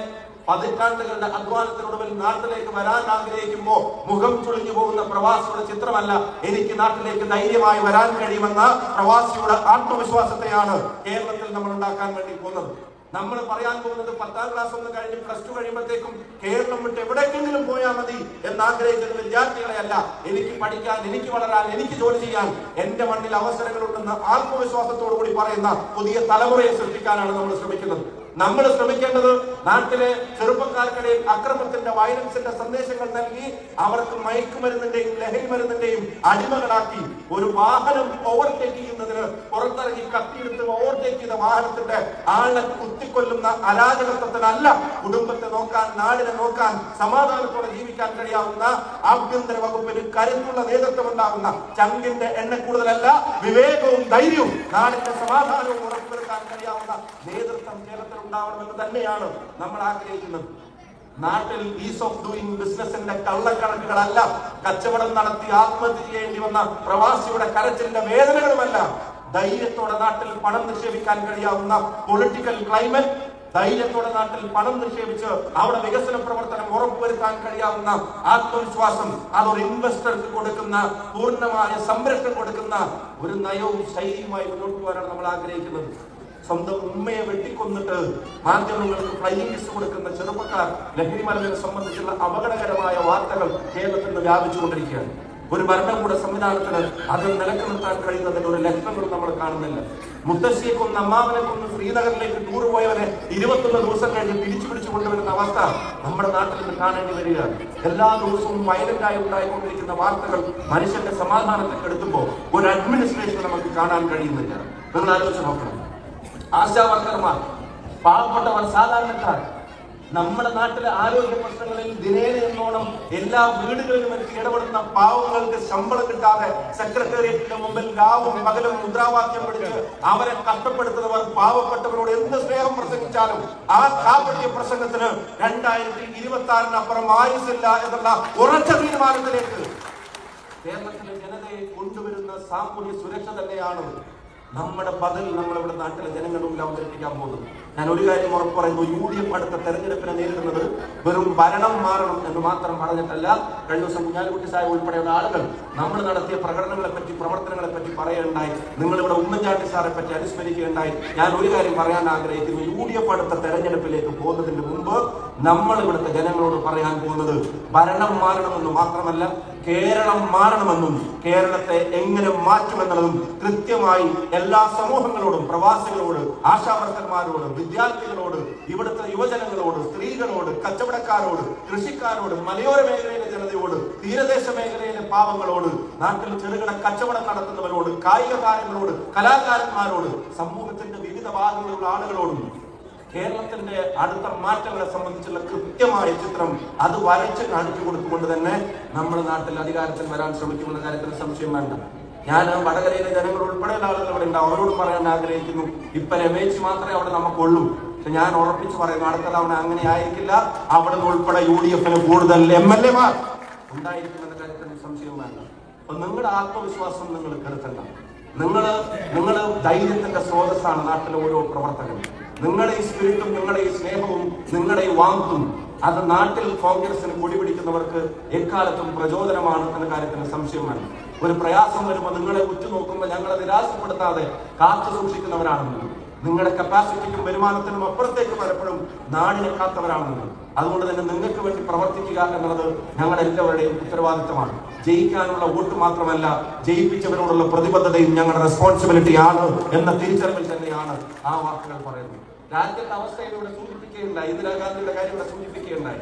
പതിറ്റാണ്ടുകളുടെ അധ്വാനത്തിനൊടുവിൽ നാട്ടിലേക്ക് വരാൻ ആഗ്രഹിക്കുമ്പോൾ മുഖം ചുളിഞ്ഞു പോകുന്ന പ്രവാസിയുടെ ചിത്രമല്ല എനിക്ക് നാട്ടിലേക്ക് ധൈര്യമായി വരാൻ കഴിയുമെന്ന പ്രവാസിയുടെ ആത്മവിശ്വാസത്തെയാണ് കേരളത്തിൽ നമ്മൾ ഉണ്ടാക്കാൻ വേണ്ടി പോകുന്നത്. നമ്മൾ പറയാൻ പോകുന്നത് പത്താം ക്ലാസ് ഒന്ന് കഴിഞ്ഞ് പ്ലസ് ടു കഴിയുമ്പോഴത്തേക്കും കേരളം വിട്ട് എവിടേക്കെങ്കിലും പോയാൽ മതി എന്നാഗ്രഹിക്കുന്ന വിദ്യാർത്ഥികളെ വിദ്യാർത്ഥികളെയല്ല എനിക്ക് പഠിക്കാൻ എനിക്ക് വളരാൻ എനിക്ക് ജോലി ചെയ്യാൻ എന്റെ മണ്ണിൽ അവസരങ്ങളുണ്ടെന്ന് ആത്മവിശ്വാസത്തോടു കൂടി പറയുന്ന പുതിയ തലമുറയെ സൃഷ്ടിക്കാനാണ് നമ്മൾ ശ്രമിക്കുന്നത്. നമ്മൾ ശ്രമിക്കേണ്ടത് നാട്ടിലെ ചെറുപ്പക്കാർക്കിടയിൽ അക്രമത്തിന്റെ വയലൻസിന്റെ സന്ദേശങ്ങൾ നൽകി അവർക്ക് മയക്കുമരുന്നിന്റെയും ലഹരി മരുന്നിന്റെയും അടിമകളാക്കി ഒരു വാഹനം ഓവർടേക്ക് ചെയ്യുന്നതിന് പുറത്തിറങ്ങി കത്തിയെടുത്ത് ഓവർടേക്ക് ചെയ്ത വാഹനത്തിന്റെ ആളെ കുത്തിക്കൊല്ലുന്ന അരാജകത്വത്തിനല്ല കുടുംബത്തെ നോക്കാൻ നാടിനെ നോക്കാൻ സമാധാനത്തോടെ ജീവിക്കാൻ കഴിയാവുന്ന ആഭ്യന്തര വകുപ്പിന് കരുത്തുള്ള നേതൃത്വം ഉണ്ടാകുന്ന ചങ്കിന്റെ എണ്ണ കൂടുതലല്ല വിവേകവും ധൈര്യവും നാടിന്റെ സമാധാനവും ഉറപ്പുവരുത്താൻ കഴിയാവുന്ന ഉണ്ടാവണമെന്ന് തന്നെയാണ് നമ്മൾ ആഗ്രഹിക്കുന്നത്. നാട്ടിൽ ഈസ് ഓഫ് ഡൂയിങ് ബിസിനസിന്റെ കള്ളക്കണക്കുകളല്ല കച്ചവടം നടത്തി ആത്മഹത്യ ചെയ്യേണ്ടി വന്ന പ്രവാസിയുടെ കരച്ചിലിന്റെ വേദനകളുമല്ല. ധൈര്യത്തോടെ നാട്ടിൽ പണം നിക്ഷേപിക്കാൻ കഴിയാവുന്ന പൊളിറ്റിക്കൽ ക്ലൈമറ്റ് ധൈര്യത്തോടെ നാട്ടിൽ പണം നിക്ഷേപിച്ച് അവിടെ വികസന പ്രവർത്തനം ഉറപ്പുവരുത്താൻ കഴിയാവുന്ന ആത്മവിശ്വാസം അതൊരു ഇൻവെസ്റ്റർക്ക് കൊടുക്കുന്ന പൂർണമായ സംരക്ഷണം കൊടുക്കുന്ന ഒരു നയവും ശൈലിയുമായി മുന്നോട്ട് പോകാനാണ് നമ്മൾ ആഗ്രഹിക്കുന്നത്. സ്വന്തം ഉമ്മയെ വെട്ടിക്കൊന്നിട്ട് മാധ്യമങ്ങൾക്ക് ഫ്ലൈയിങ് കിസ് കൊടുക്കുന്ന ചെറുപ്പക്കാർ ലഹരി സംബന്ധിച്ചുള്ള അപകടകരമായ വാർത്തകൾ കേരളത്തിൽ നിന്ന് വ്യാപിച്ചുകൊണ്ടിരിക്കുകയാണ്. ഒരു ഭരണകൂട സംവിധാനത്തിന് അത് നിലയ്ക്ക് നിർത്താൻ കഴിയുന്നതിന്റെ ഒരു ലക്ഷണങ്ങളും നമ്മൾ കാണുന്നില്ല. മുത്തശ്ശിയെ കൊന്ന് അമ്മാവനെ കൊന്ന് ശ്രീനഗറിലേക്ക് ടൂർ പോയവനെ ഇരുപത്തൊന്ന് ദിവസം കഴിഞ്ഞ് തിരിച്ചു പിടിച്ചു കൊണ്ടുവരുന്ന അവസ്ഥ നമ്മുടെ നാട്ടിൽ നിന്ന് കാണേണ്ടി വരികയാണ്. എല്ലാ ദിവസവും വയലന്റായി ഉണ്ടായിക്കൊണ്ടിരിക്കുന്ന വാർത്തകൾ മനുഷ്യന്റെ സമാധാനത്തെ കെടുത്തുമ്പോൾ ഒരു അഡ്മിനിസ്ട്രേഷൻ നമുക്ക് കാണാൻ കഴിയുന്നില്ല. നിങ്ങൾ ആലോചിച്ച് നോക്കണം. ആശാ വർക്കർമാർ പാവപ്പെട്ടവർ സാധാരണക്കാർ നമ്മുടെ നാട്ടിലെ ആരോഗ്യ പ്രശ്നങ്ങളിൽ ദിനേന എന്നോണം എല്ലാ വീടുകളിലും എനിക്ക് ഇടപെടുന്ന പാവങ്ങൾക്ക് ശമ്പളം കിട്ടാതെ സെക്രട്ടേറിയറ്റിന്റെ മുമ്പിൽ രാവും പകലും മുദ്രാവാക്യം പിടിച്ച് അവരെ കഷ്ടപ്പെടുത്തുന്നവർ പാവപ്പെട്ടവരോട് എന്ത് സ്നേഹം പ്രസംഗിച്ചാലും ആ കാപട്യ പ്രസംഗത്തിന് രണ്ടായിരത്തി ഇരുപത്തി ആറിനപ്പുറം ആയുസില്ല എന്നുള്ള ഉറച്ച തീരുമാനത്തിലേക്ക് കേരളത്തിലെ ജനതയെ കൊണ്ടുവരുന്ന സാമൂഹ്യ സുരക്ഷ തന്നെയാണ് നമ്മുടെ ബദൽ നമ്മളിവിടെ നാട്ടിലെ ജനങ്ങളുടെ മുമ്പിൽ അവതരിപ്പിക്കാൻ പോകുന്നത്. ഞാൻ ഒരു കാര്യം ഉറപ്പ് പറയുന്നു യു ഡി എഫ് അടുത്ത തെരഞ്ഞെടുപ്പിനെ നേരിടുന്നത് വെറും ഭരണം മാറണം എന്ന് മാത്രം പറഞ്ഞിട്ടല്ല കഴിഞ്ഞ ദിവസം കുഞ്ഞാലിക്കുട്ടി സാഹിബ് ഉൾപ്പെടെയുള്ള ആളുകൾ നമ്മൾ നടത്തിയ പ്രകടനങ്ങളെ പറ്റി പ്രവർത്തനങ്ങളെ പറ്റി പറയുകയുണ്ടായി. നിങ്ങളിവിടെ ഉമ്മൻചാണ്ടി സാറെ പറ്റി അനുസ്മരിക്കുകയുണ്ടായി. ഞാൻ ഒരു കാര്യം പറയാൻ ആഗ്രഹിക്കുന്നു യു ഡി എഫ് അടുത്ത തെരഞ്ഞെടുപ്പിലേക്ക് പോകുന്നതിന് മുമ്പ് നമ്മൾ ഇവിടുത്തെ ജനങ്ങളോട് പറയാൻ പോകുന്നത് ഭരണം മാറണമെന്ന് മാത്രമല്ല കേരളം മാറണമെന്നും കേരളത്തെ എങ്ങനെ മാറ്റുമെന്നുള്ളതും കൃത്യമായി എല്ലാ സമൂഹങ്ങളോടും പ്രവാസികളോട് ആശാവർക്കന്മാരോട് വിദ്യാർത്ഥികളോട് ഇവിടുത്തെ യുവജനങ്ങളോട് സ്ത്രീകളോട് കച്ചവടക്കാരോട് കൃഷിക്കാരോട് മലയോര മേഖലയിലെ ജനതയോട് തീരദേശ മേഖലയിലെ പാവങ്ങളോട് നാട്ടിൽ ചെറുകിട കച്ചവടം നടത്തുന്നവരോട് കായിക താരങ്ങളോട് കലാകാരന്മാരോട് സമൂഹത്തിന്റെ വിവിധ ഭാഗങ്ങളിലുള്ള ആളുകളോടും കേരളത്തിന്റെ അടുത്ത മാറ്റങ്ങളെ സംബന്ധിച്ചുള്ള കൃത്യമായ ചിത്രം അത് വരച്ച് കാണിച്ചു കൊടുത്തുകൊണ്ട് തന്നെ നമ്മുടെ നാട്ടിൽ അധികാരത്തിൽ വരാൻ ശ്രമിക്കുമെന്ന കാര്യത്തിൽ സംശയം വേണ്ട. ഞാൻ വടകരയിലെ ജനങ്ങൾ ഉൾപ്പെടെയുള്ള ആളുകൾ ഇവിടെ ഉണ്ടാവും അവരോട് പറയാൻ ആഗ്രഹിക്കുന്നു. ഇപ്പൊ രമേശ് മാത്രമേ അവിടെ നമുക്കുള്ളൂ. പക്ഷെ ഞാൻ ഉറപ്പിച്ചു പറയുന്നു അടുത്ത തവണ അങ്ങനെ ആയിരിക്കില്ല. അവിടെ നിന്ന് ഉൾപ്പെടെ യു ഡി എഫിന് കൂടുതൽ എം എൽ എമാർ ഉണ്ടായിരിക്കുമെന്ന കാര്യത്തിൽ സംശയം വേണ്ട. അപ്പൊ നിങ്ങളുടെ ആത്മവിശ്വാസം നിങ്ങൾ കരുത്തണ്ട നിങ്ങൾ നിങ്ങൾ ധൈര്യത്തിന്റെ സ്രോതസ്സാണ് നാട്ടിലെ ഓരോ പ്രവർത്തകരും. നിങ്ങളുടെ ഈ സ്പിരിറ്റും നിങ്ങളുടെ ഈ സ്നേഹവും നിങ്ങളുടെ ഈ വാങ്ങും അത് നാട്ടിൽ കോൺഗ്രസിന് കൊടി പിടിക്കുന്നവർക്ക് എക്കാലത്തും പ്രചോദനമാണ് എന്ന കാര്യത്തിന് സംശയം വേണം ഒരു പ്രയാസം വരുമ്പോൾ നിങ്ങളെ ഉറ്റുനോക്കുമ്പോൾ ഞങ്ങളെ നിരാശപ്പെടുത്താതെ കാത്തു സൂക്ഷിക്കുന്നവരാണ് നിങ്ങൾ നിങ്ങളുടെ കപ്പാസിറ്റിക്കും വരുമാനത്തിനും അപ്പുറത്തേക്ക് പലപ്പോഴും നാടിനെ കാത്തവരാണ് നിങ്ങൾ അതുകൊണ്ട് തന്നെ നിങ്ങൾക്ക് വേണ്ടി പ്രവർത്തിക്കുക എന്നുള്ളത് ഞങ്ങളുടെ എല്ലാവരുടെയും ഉത്തരവാദിത്തമാണ്. ജയിക്കാനുള്ള വോട്ട് മാത്രമല്ല ജയിപ്പിച്ചവരോടുള്ള പ്രതിബദ്ധതയും ഞങ്ങളുടെ റെസ്പോൺസിബിലിറ്റിയാണ് എന്ന തിരിച്ചറിവിൽ തന്നെയാണ് ആ വാക്കുകൾ പറയുന്നത്. രാജ്യത്തെ അവസ്ഥയിലൂടെ സൂചിപ്പിക്കുകയുണ്ടായി ഇന്ദിരാഗാന്ധിയുടെ കാര്യം ഇവിടെ സൂചിപ്പിക്കുകയുണ്ടായി.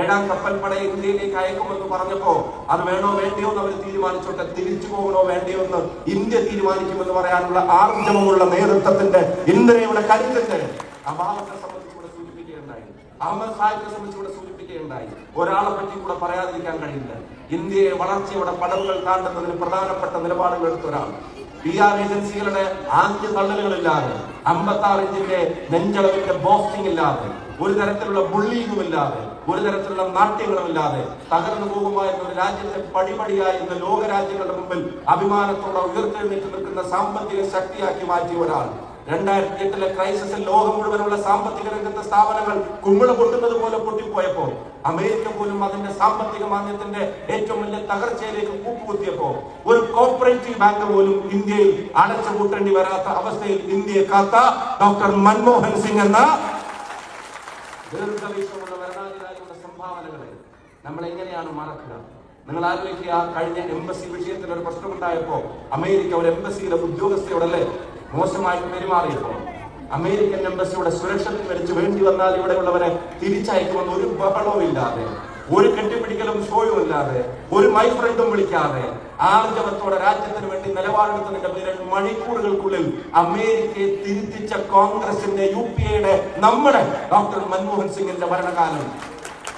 ഏഴാം കപ്പൽപ്പടയെ ഇന്ത്യയിലേക്ക് അയക്കുമെന്ന് പറഞ്ഞപ്പോ അത് വേണോ വേണ്ടയോ എന്ന് അവർ തീരുമാനിച്ചോട്ടെ. തിരിച്ചു പോകണോ വേണ്ടിയോ എന്ന് ഇന്ത്യ തീരുമാനിക്കുമെന്ന് പറയാനുള്ള ആർജവമുള്ള നേതൃത്വത്തിന്റെ ഇന്ദിരയുടെ കരുത്തിന്റെ അഭാവത്തെ സംബന്ധിച്ചുകൂടെ സൂചിപ്പിക്കുകയുണ്ടായി. അഹമ്മദ് സാഹിബിനെ സംബന്ധിച്ചുകൂടെ സൂചിപ്പിക്കുകയുണ്ടായി. ഒരാളെ പറ്റി കൂടെ പറയാതിരിക്കാൻ കഴിയില്ല. ഇന്ത്യയെ വളർച്ചയുടെ പടവുകൾ താണ്ടുന്നതിന് പ്രധാനപ്പെട്ട നിലപാടുകൾ എടുത്ത ഒരാൾ. പി ആർ ഏജൻസികളുടെ ആദ്യ തള്ളലുകളില്ലാതെ അമ്പത്തി ആറ് ഇഞ്ചിന്റെ നെഞ്ചളവിന്റെ ബോസ്റ്റിംഗ് ഇല്ലാതെ ഒരു തരത്തിലുള്ള ബുള്ളിങ്ങും ഇല്ലാതെ ഒരു തരത്തിലുള്ള നാട്യങ്ങളും ഇല്ലാതെ തകർന്നു പോകുമായിരുന്ന ഒരു രാജ്യത്തെ പടിപടിയായി ഇന്ന് ലോക രാജ്യങ്ങളുടെ മുമ്പിൽ അഭിമാനത്തോടെ ഉയർത്തെഴുന്നേറ്റ് നിൽക്കുന്ന സാമ്പത്തിക ശക്തിയാക്കി മാറ്റിയ ഒരാൾ രണ്ടായിരത്തി എട്ടിലെ ക്രൈസിസിൽ ലോകം മുഴുവനുള്ള സാമ്പത്തിക രംഗത്തെ സ്ഥാപനങ്ങൾ കുമ്മിള പൊട്ടുന്നത് പോലെ പൊട്ടിപ്പോയപ്പോ അമേരിക്ക പോലും അതിന്റെ സാമ്പത്തിക മാന്ദ്യത്തിന്റെ ഏറ്റവും വലിയ തകർച്ചയിലേക്ക് കൂപ്പുകുത്തിയപ്പോൾ ഒരു കോപ്പറേറ്റീവ് ബാങ്ക് പോലും ഇന്ത്യയിൽ അടച്ചുപൂട്ടേണ്ടി വരാത്ത അവസ്ഥയിൽ ഇന്ത്യയെ കാത്ത ഡോക്ടർ മൻമോഹൻ സിംഗ് എന്ന ദീർഘവീക്ഷണമുള്ള ഭരണാധികാരിയുടെ സംഭാവനകളെ നമ്മൾ എങ്ങനെയാണ് മറക്കുക? നിങ്ങൾ ആലോചിക്കുക കഴിഞ്ഞ എംബസി വിഷയത്തിൽ ഒരു പ്രശ്നമുണ്ടായപ്പോ അമേരിക്ക ഒരു എംബസിയിലെ ഉദ്യോഗസ്ഥയോടല്ലേ മോശമായിട്ട് പെരുമാറിയപ്പോൾ അമേരിക്കൻ എംബസിയുടെ സുരക്ഷയ്ക്ക് മരിച്ചു വേണ്ടി വന്നാൽ ഇവിടെയുള്ളവരെ തിരിച്ചയക്കുമെന്ന് ഒരു ബഹളവും ഇല്ലാതെ ഒരു കെട്ടിപ്പിടിക്കലും ഷോയും ഇല്ലാതെ ഒരു മൈ ഫ്രണ്ടും വിളിക്കാതെ ആർജവത്തോടെ രാജ്യത്തിന് വേണ്ടി നിലപാടെടുത്തതിന്റെ പേരിൽ മണിക്കൂറുകൾക്കുള്ളിൽ അമേരിക്കയെ തിരുത്തിച്ച കോൺഗ്രസിന്റെ യു പി എയുടെ നമ്മുടെ ഡോക്ടർ മൻമോഹൻ സിംഗിന്റെ ഭരണകാലം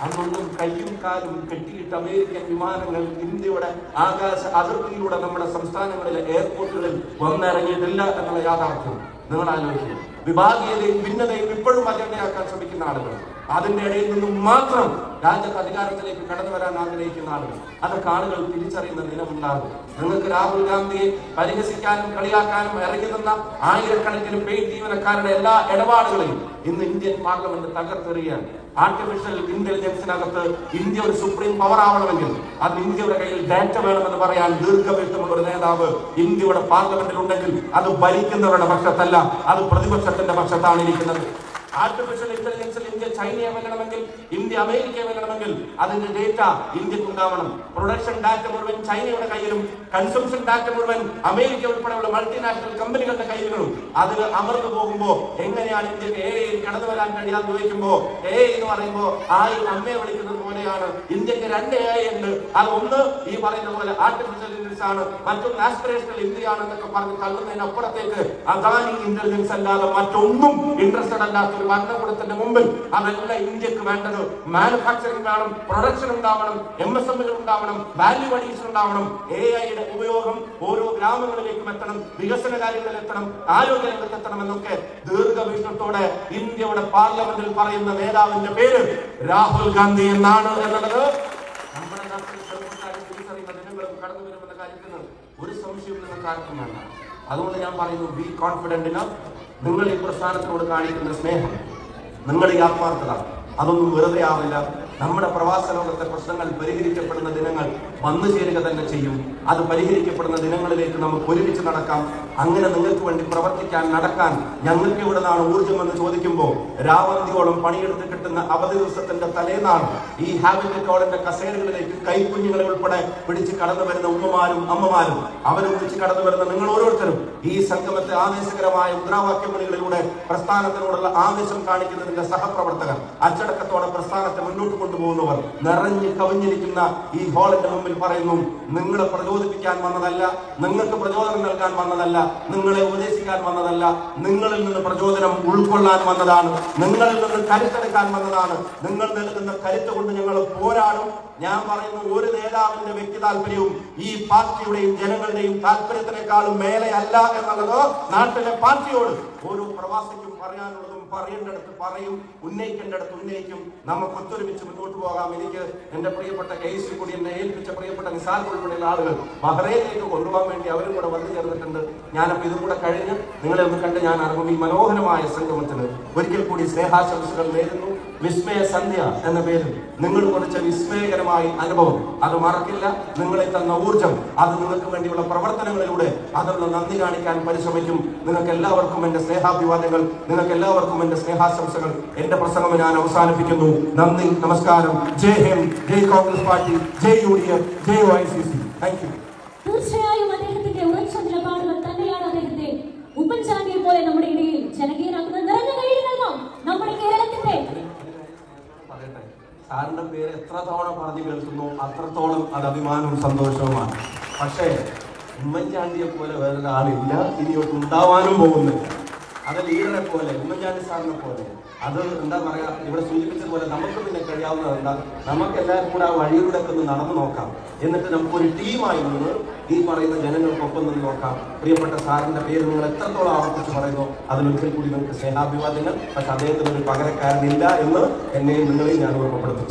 അന്നൊന്നും കയ്യും കാലും കെട്ടിയിട്ട് അമേരിക്കൻ വിമാനങ്ങൾ ഇന്ത്യയുടെ ആകാശ അതിർത്തിയിലൂടെ നമ്മുടെ സംസ്ഥാനങ്ങളിലെ എയർപോർട്ടുകളിൽ വന്നിറങ്ങിയിട്ടില്ല എന്നുള്ള യാഥാർത്ഥ്യം. നിങ്ങൾ ആലോചിക്കുക. വിഭാഗീയതയും ഭിന്നതയും ഇപ്പോഴും അജണ്ടയാക്കാൻ ശ്രമിക്കുന്ന ആളുകൾ. അതിന്റെ ഇടയിൽ നിന്നും മാത്രം രാജ്യത്ത് അധികാരത്തിലേക്ക് കടന്നു വരാൻ ആഗ്രഹിക്കുന്ന ആളുകൾ. അതൊക്കെ ആളുകൾ തിരിച്ചറിയുന്ന ദിനമുണ്ടാകും നിങ്ങൾക്ക് രാഹുൽ ഗാന്ധിയെ പരിഹസിക്കാനും കളിയാക്കാനും ഇറങ്ങി നിന്ന ആയിരക്കണക്കിന് പെയ്ഡ് ജീവനക്കാരുടെ എല്ലാ ഇടപാടുകളെയും ഇന്ന് ഇന്ത്യൻ പാർലമെന്റ് തകർത്തെറിയാൻ ആർട്ടിഫിഷ്യൽ ഇന്റലിജൻസിനകത്ത് ഇന്ത്യ ഒരു സുപ്രീം പവർ ആവണമെങ്കിൽ അത് ഇന്ത്യയുടെ കയ്യിൽ ഡാറ്റ വേണമെന്ന് പറയാൻ ദീർഘവീക്ഷമുള്ള ഒരു നേതാവ് ഇന്ത്യയുടെ പാർലമെന്റിൽ ഉണ്ടെങ്കിൽ അത് ഭരിക്കുന്നവരുടെ പക്ഷത്തല്ല അത് പ്രതിപക്ഷത്തിന്റെ പക്ഷത്താണ് ഇരിക്കുന്നത് ആർട്ടിഫിഷ്യൽ ഇന്റലിജൻസിൽ ഇന്ത്യ ചൈനയെ വെല്ലണമെങ്കിൽ ഇന്ത്യ അമേരിക്കയെ വെല്ലണമെങ്കിൽ അതിന്റെ ഡേറ്റ ഇന്ത്യയ്ക്ക് ഉണ്ടാവണം. പ്രൊഡക്ഷൻ ഡാറ്റ മുഴുവൻ ചൈനയുടെ കയ്യിലും കൺസംഷൻ ഡാറ്റ മുഴുവൻ അമേരിക്ക ഉൾപ്പെടെയുള്ള മൾട്ടിനാഷണൽ കമ്പനികളുടെ കയ്യിലും അതിൽ അമർന്നു പോകുമ്പോൾ എങ്ങനെയാണ് ഇന്ത്യയ്ക്ക് ഐ കടന്നു വരാൻ കഴിയാന്ന് ചോദിക്കുമ്പോ എ എന്ന് പറയുമ്പോൾ ആയി അമ്മയെ വിളിക്കുന്നത് പോലെയാണ്. ഇന്ത്യയ്ക്ക് രണ്ട് എ ഐ ഉണ്ട്. അത് ഒന്ന് ഈ പറയുന്ന പോലെ ആർട്ടിഫിഷ്യൽ ഇന്റലിജൻസ് ആണ്. മറ്റൊന്ന് ആസ്പിറേഷണൽ ഇന്ത്യ ആണെന്നൊക്കെ പറഞ്ഞ് തള്ളുന്നതിനപ്പുറത്തേക്ക് അദാനി ഇന്റലിജൻസ് അല്ലാതെ മറ്റൊന്നും ഇൻട്രസ്റ്റഡ് അല്ലാത്ത ഒരു ഭരണകൂടത്തിന്റെ മുമ്പിൽ അതല്ല ഇന്ത്യയ്ക്ക് വേണ്ടത്. മാനുഫാക്ചറിംഗ് വേണം പ്രൊഡക്ഷൻ ഉണ്ടാവണം എം എസ് എമ്മുകൾ ഉണ്ടാവണം വാല്യൂ അഡീഷൻ ഉണ്ടാവണം. എ ഐയുടെ ഉപയോഗം ഓരോ ഗ്രാമങ്ങളിലേക്കും എത്തണം വികസന കാര്യങ്ങളിൽ എത്തണം ആരോഗ്യ രംഗത്ത് എത്തണം എന്നൊക്കെ ദീർഘവീക്ഷണത്തോടെ ഇന്ത്യയുടെ പാർലമെന്റിൽ പറയുന്ന നേതാവിന്റെ പേര് രാഹുൽ ഗാന്ധി എന്നാണ് എന്നുള്ളത്. ഒരു സംശയം നിങ്ങൾക്ക് ആർക്കും വേണ്ട അതുകൊണ്ട് ഞാൻ പറയുന്നു ബി കോൺഫിഡന്റ് നിങ്ങൾ ഈ പ്രസ്ഥാനത്തിനോട് കാണിക്കുന്ന സ്നേഹം. നിങ്ങളുടെ ഈ ആത്മാർത്ഥത. അതൊന്നും വെറുതെ ആവില്ല. നമ്മുടെ പ്രവാസ ലോകത്തെ പ്രശ്നങ്ങൾ പരിഹരിക്കപ്പെടുന്ന ദിനങ്ങൾ വന്നു ചേരുക തന്നെ ചെയ്യും. അത് പരിഹരിക്കപ്പെടുന്ന ദിനങ്ങളിലേക്ക് നമുക്ക് ഒരുമിച്ച് നടക്കാം. അങ്ങനെ നിങ്ങൾക്ക് വേണ്ടി പ്രവർത്തിക്കാൻ നടക്കാൻ ഞങ്ങൾക്ക് ഇവിടെ നിന്നാണ് ഊർജം എന്ന് ചോദിക്കുമ്പോൾ രാവന്തിയോളം പണിയെടുത്ത് കിട്ടുന്ന അവധി ദിവസത്തിന്റെ തലേന്നാൾ ഈ ഹാബിറ്റോളിന്റെ കസേരകളിലേക്ക് കൈക്കുഞ്ഞുങ്ങളെ ഉൾപ്പെടെ പിടിച്ച് കടന്നു വരുന്ന ഉമ്മമാരും അമ്മമാരും അവരെ പിടിച്ച് കടന്നു വരുന്ന നിങ്ങൾ ഓരോരുത്തരും ഈ സംഗമത്തെ ആവേശകരമായ മുദ്രാവാക്യമണികളിലൂടെ പ്രസ്ഥാനത്തിനോടുള്ള ആവേശം കാണിക്കുന്നതിന്റെ സഹപ്രവർത്തകർ അച്ചടക്കത്തോടെ പ്രസ്ഥാനത്തെ മുന്നോട്ട് കൊണ്ടുപോകുന്നവർ നിറഞ്ഞു കവിഞ്ഞിരിക്കുന്ന ഈ ഹാളിന്റെ മുമ്പിൽ പറയുന്നു നിങ്ങളെ പ്രചോദിപ്പിക്കാൻ വന്നതല്ല നിങ്ങൾക്ക് പ്രചോദനം നൽകാൻ വന്നതല്ല നിങ്ങളെ ഉപദേശിക്കാൻ വന്നതല്ല നിങ്ങളിൽ നിന്ന് പ്രചോദനം ഉൾക്കൊള്ളാൻ വന്നതാണ് നിങ്ങളിൽ നിന്ന് കരുത്തെടുക്കാൻ വന്നതാണ് നിങ്ങൾ നൽകുന്ന കരുത്ത് കൊണ്ട് ഞങ്ങൾ പോരാടും. ഞാൻ പറയുന്നു ഒരു നേതാവിന്റെ വ്യക്തി താല്പര്യവും ഈ പാർട്ടിയുടെയും ജനങ്ങളുടെയും താല്പര്യത്തിനേക്കാളും മേലെയല്ല എന്നുള്ളത് നാട്ടിലെ പാർട്ടിയോട് ഓരോ പ്രവാസിക്കും പറയാനുള്ളതും പറയേണ്ടടുത്ത് പറയും ഉന്നയിക്കേണ്ടടുത്ത് ഉന്നയിക്കും. നമുക്ക് ഒത്തൊരുമിച്ച് മുന്നോട്ട് പോകാം. എനിക്ക് എന്റെ പ്രിയപ്പെട്ട കെ കൂടി എന്നെ ഏൽപ്പിച്ച പ്രിയപ്പെട്ട നിസാർ ഉൾപ്പെടെയുള്ള ആളുകൾ ബഹ്റൈനിലേക്ക് കൊണ്ടുപോകാൻ വേണ്ടി അവരും കൂടെ വന്നു ചേർന്നിട്ടുണ്ട്. ഞാനപ്പോൾ ഇതും കൂടെ കഴിഞ്ഞ് നിങ്ങളെ ഒന്ന് കണ്ട് ഞാൻ അറിവും ഈ മനോഹരമായ സംഗമത്തിന് ഒരിക്കൽ കൂടി സ്നേഹാശംസകൾ നേരുന്നു. വിസ്മയ സന്ധ്യ എന്ന പേരിൽ. നിങ്ങൾ കുറച്ച വിസ്മയകരമായ അനുഭവം. അത് മറക്കില്ല. നിങ്ങളെ തന്ന ഊർജം അത് നിങ്ങൾക്ക് വേണ്ടിയുള്ള പ്രവർത്തനങ്ങളിലൂടെ അതിനുള്ള നന്ദി കാണിക്കാൻ പരിശ്രമിക്കും. നിങ്ങൾക്ക് എല്ലാവർക്കും എന്റെ സ്നേഹാഭിവാദ്യങ്ങൾ നിങ്ങൾക്ക് എല്ലാവർക്കും എന്റെ സ്നേഹാശംസകൾ. എന്റെ പ്രസംഗം ഞാൻ അവസാനിപ്പിക്കുന്നു. നന്ദി നമസ്കാരം. Jai Hind Jai Congress party Jai U D F Jai Y C C. Thank you തീർച്ചയായും അദ്ദേഹത്തിന്റെ ഉറച്ച നിലപാടുകൾ തന്നെയാണ് അദ്ദേഹത്തെ ഉമ്മൻചാണ്ടിയെ പോലെ നമ്മുടെ ഇടയിൽ ജനകീയനാക്കുന്നത് നിറഞ്ഞ കയ്യിൽ നൽകാം നമ്മുടെ കേരളത്തിന്റെ സാറിന്റെ പേര് തവണ പറഞ്ഞു കേൾക്കുന്നു അത്രത്തോളം അത് അഭിമാനവും സന്തോഷവുമാണ്. പക്ഷേ ഉമ്മൻചാണ്ടിയെ പോലെ വേറൊരാളില്ല ഇനിയൊട്ടുണ്ടാവാനും പോകുന്നില്ല. അത് ലീഡറെ പോലെ ഉമ്മൻചാണ്ടി സാറിനെ പോലെ. അത് എന്താ പറയാ ഇവിടെ സൂചിപ്പിച്ചതുപോലെ നമുക്ക് പിന്നെ കഴിയാവുന്നത് എന്താ നമുക്ക് എല്ലാവരും കൂടെ ആ വഴിയിലൂടെ ഒക്കെ ഒന്ന് നടന്നു നോക്കാം. എന്നിട്ട് നമുക്ക് ഒരു ടീമായി നിന്ന് ഈ പറയുന്ന ജനങ്ങൾക്കൊപ്പം നിന്ന് നോക്കാം. പ്രിയപ്പെട്ട സാറിന്റെ പേര് നിങ്ങൾ എത്രത്തോളം ആവർത്തിച്ച് പറയുന്നു അതിലൊരിക്കൽ കൂടി നിങ്ങൾക്ക് സ്നേഹാഭിവാദ്യങ്ങൾ പക്ഷെ അദ്ദേഹത്തിന് ഒരു പകരക്കാരനില്ല എന്ന് എന്നെയും നിങ്ങളെയും ഞാൻ ഓർമ്മപ്പെടുത്തും.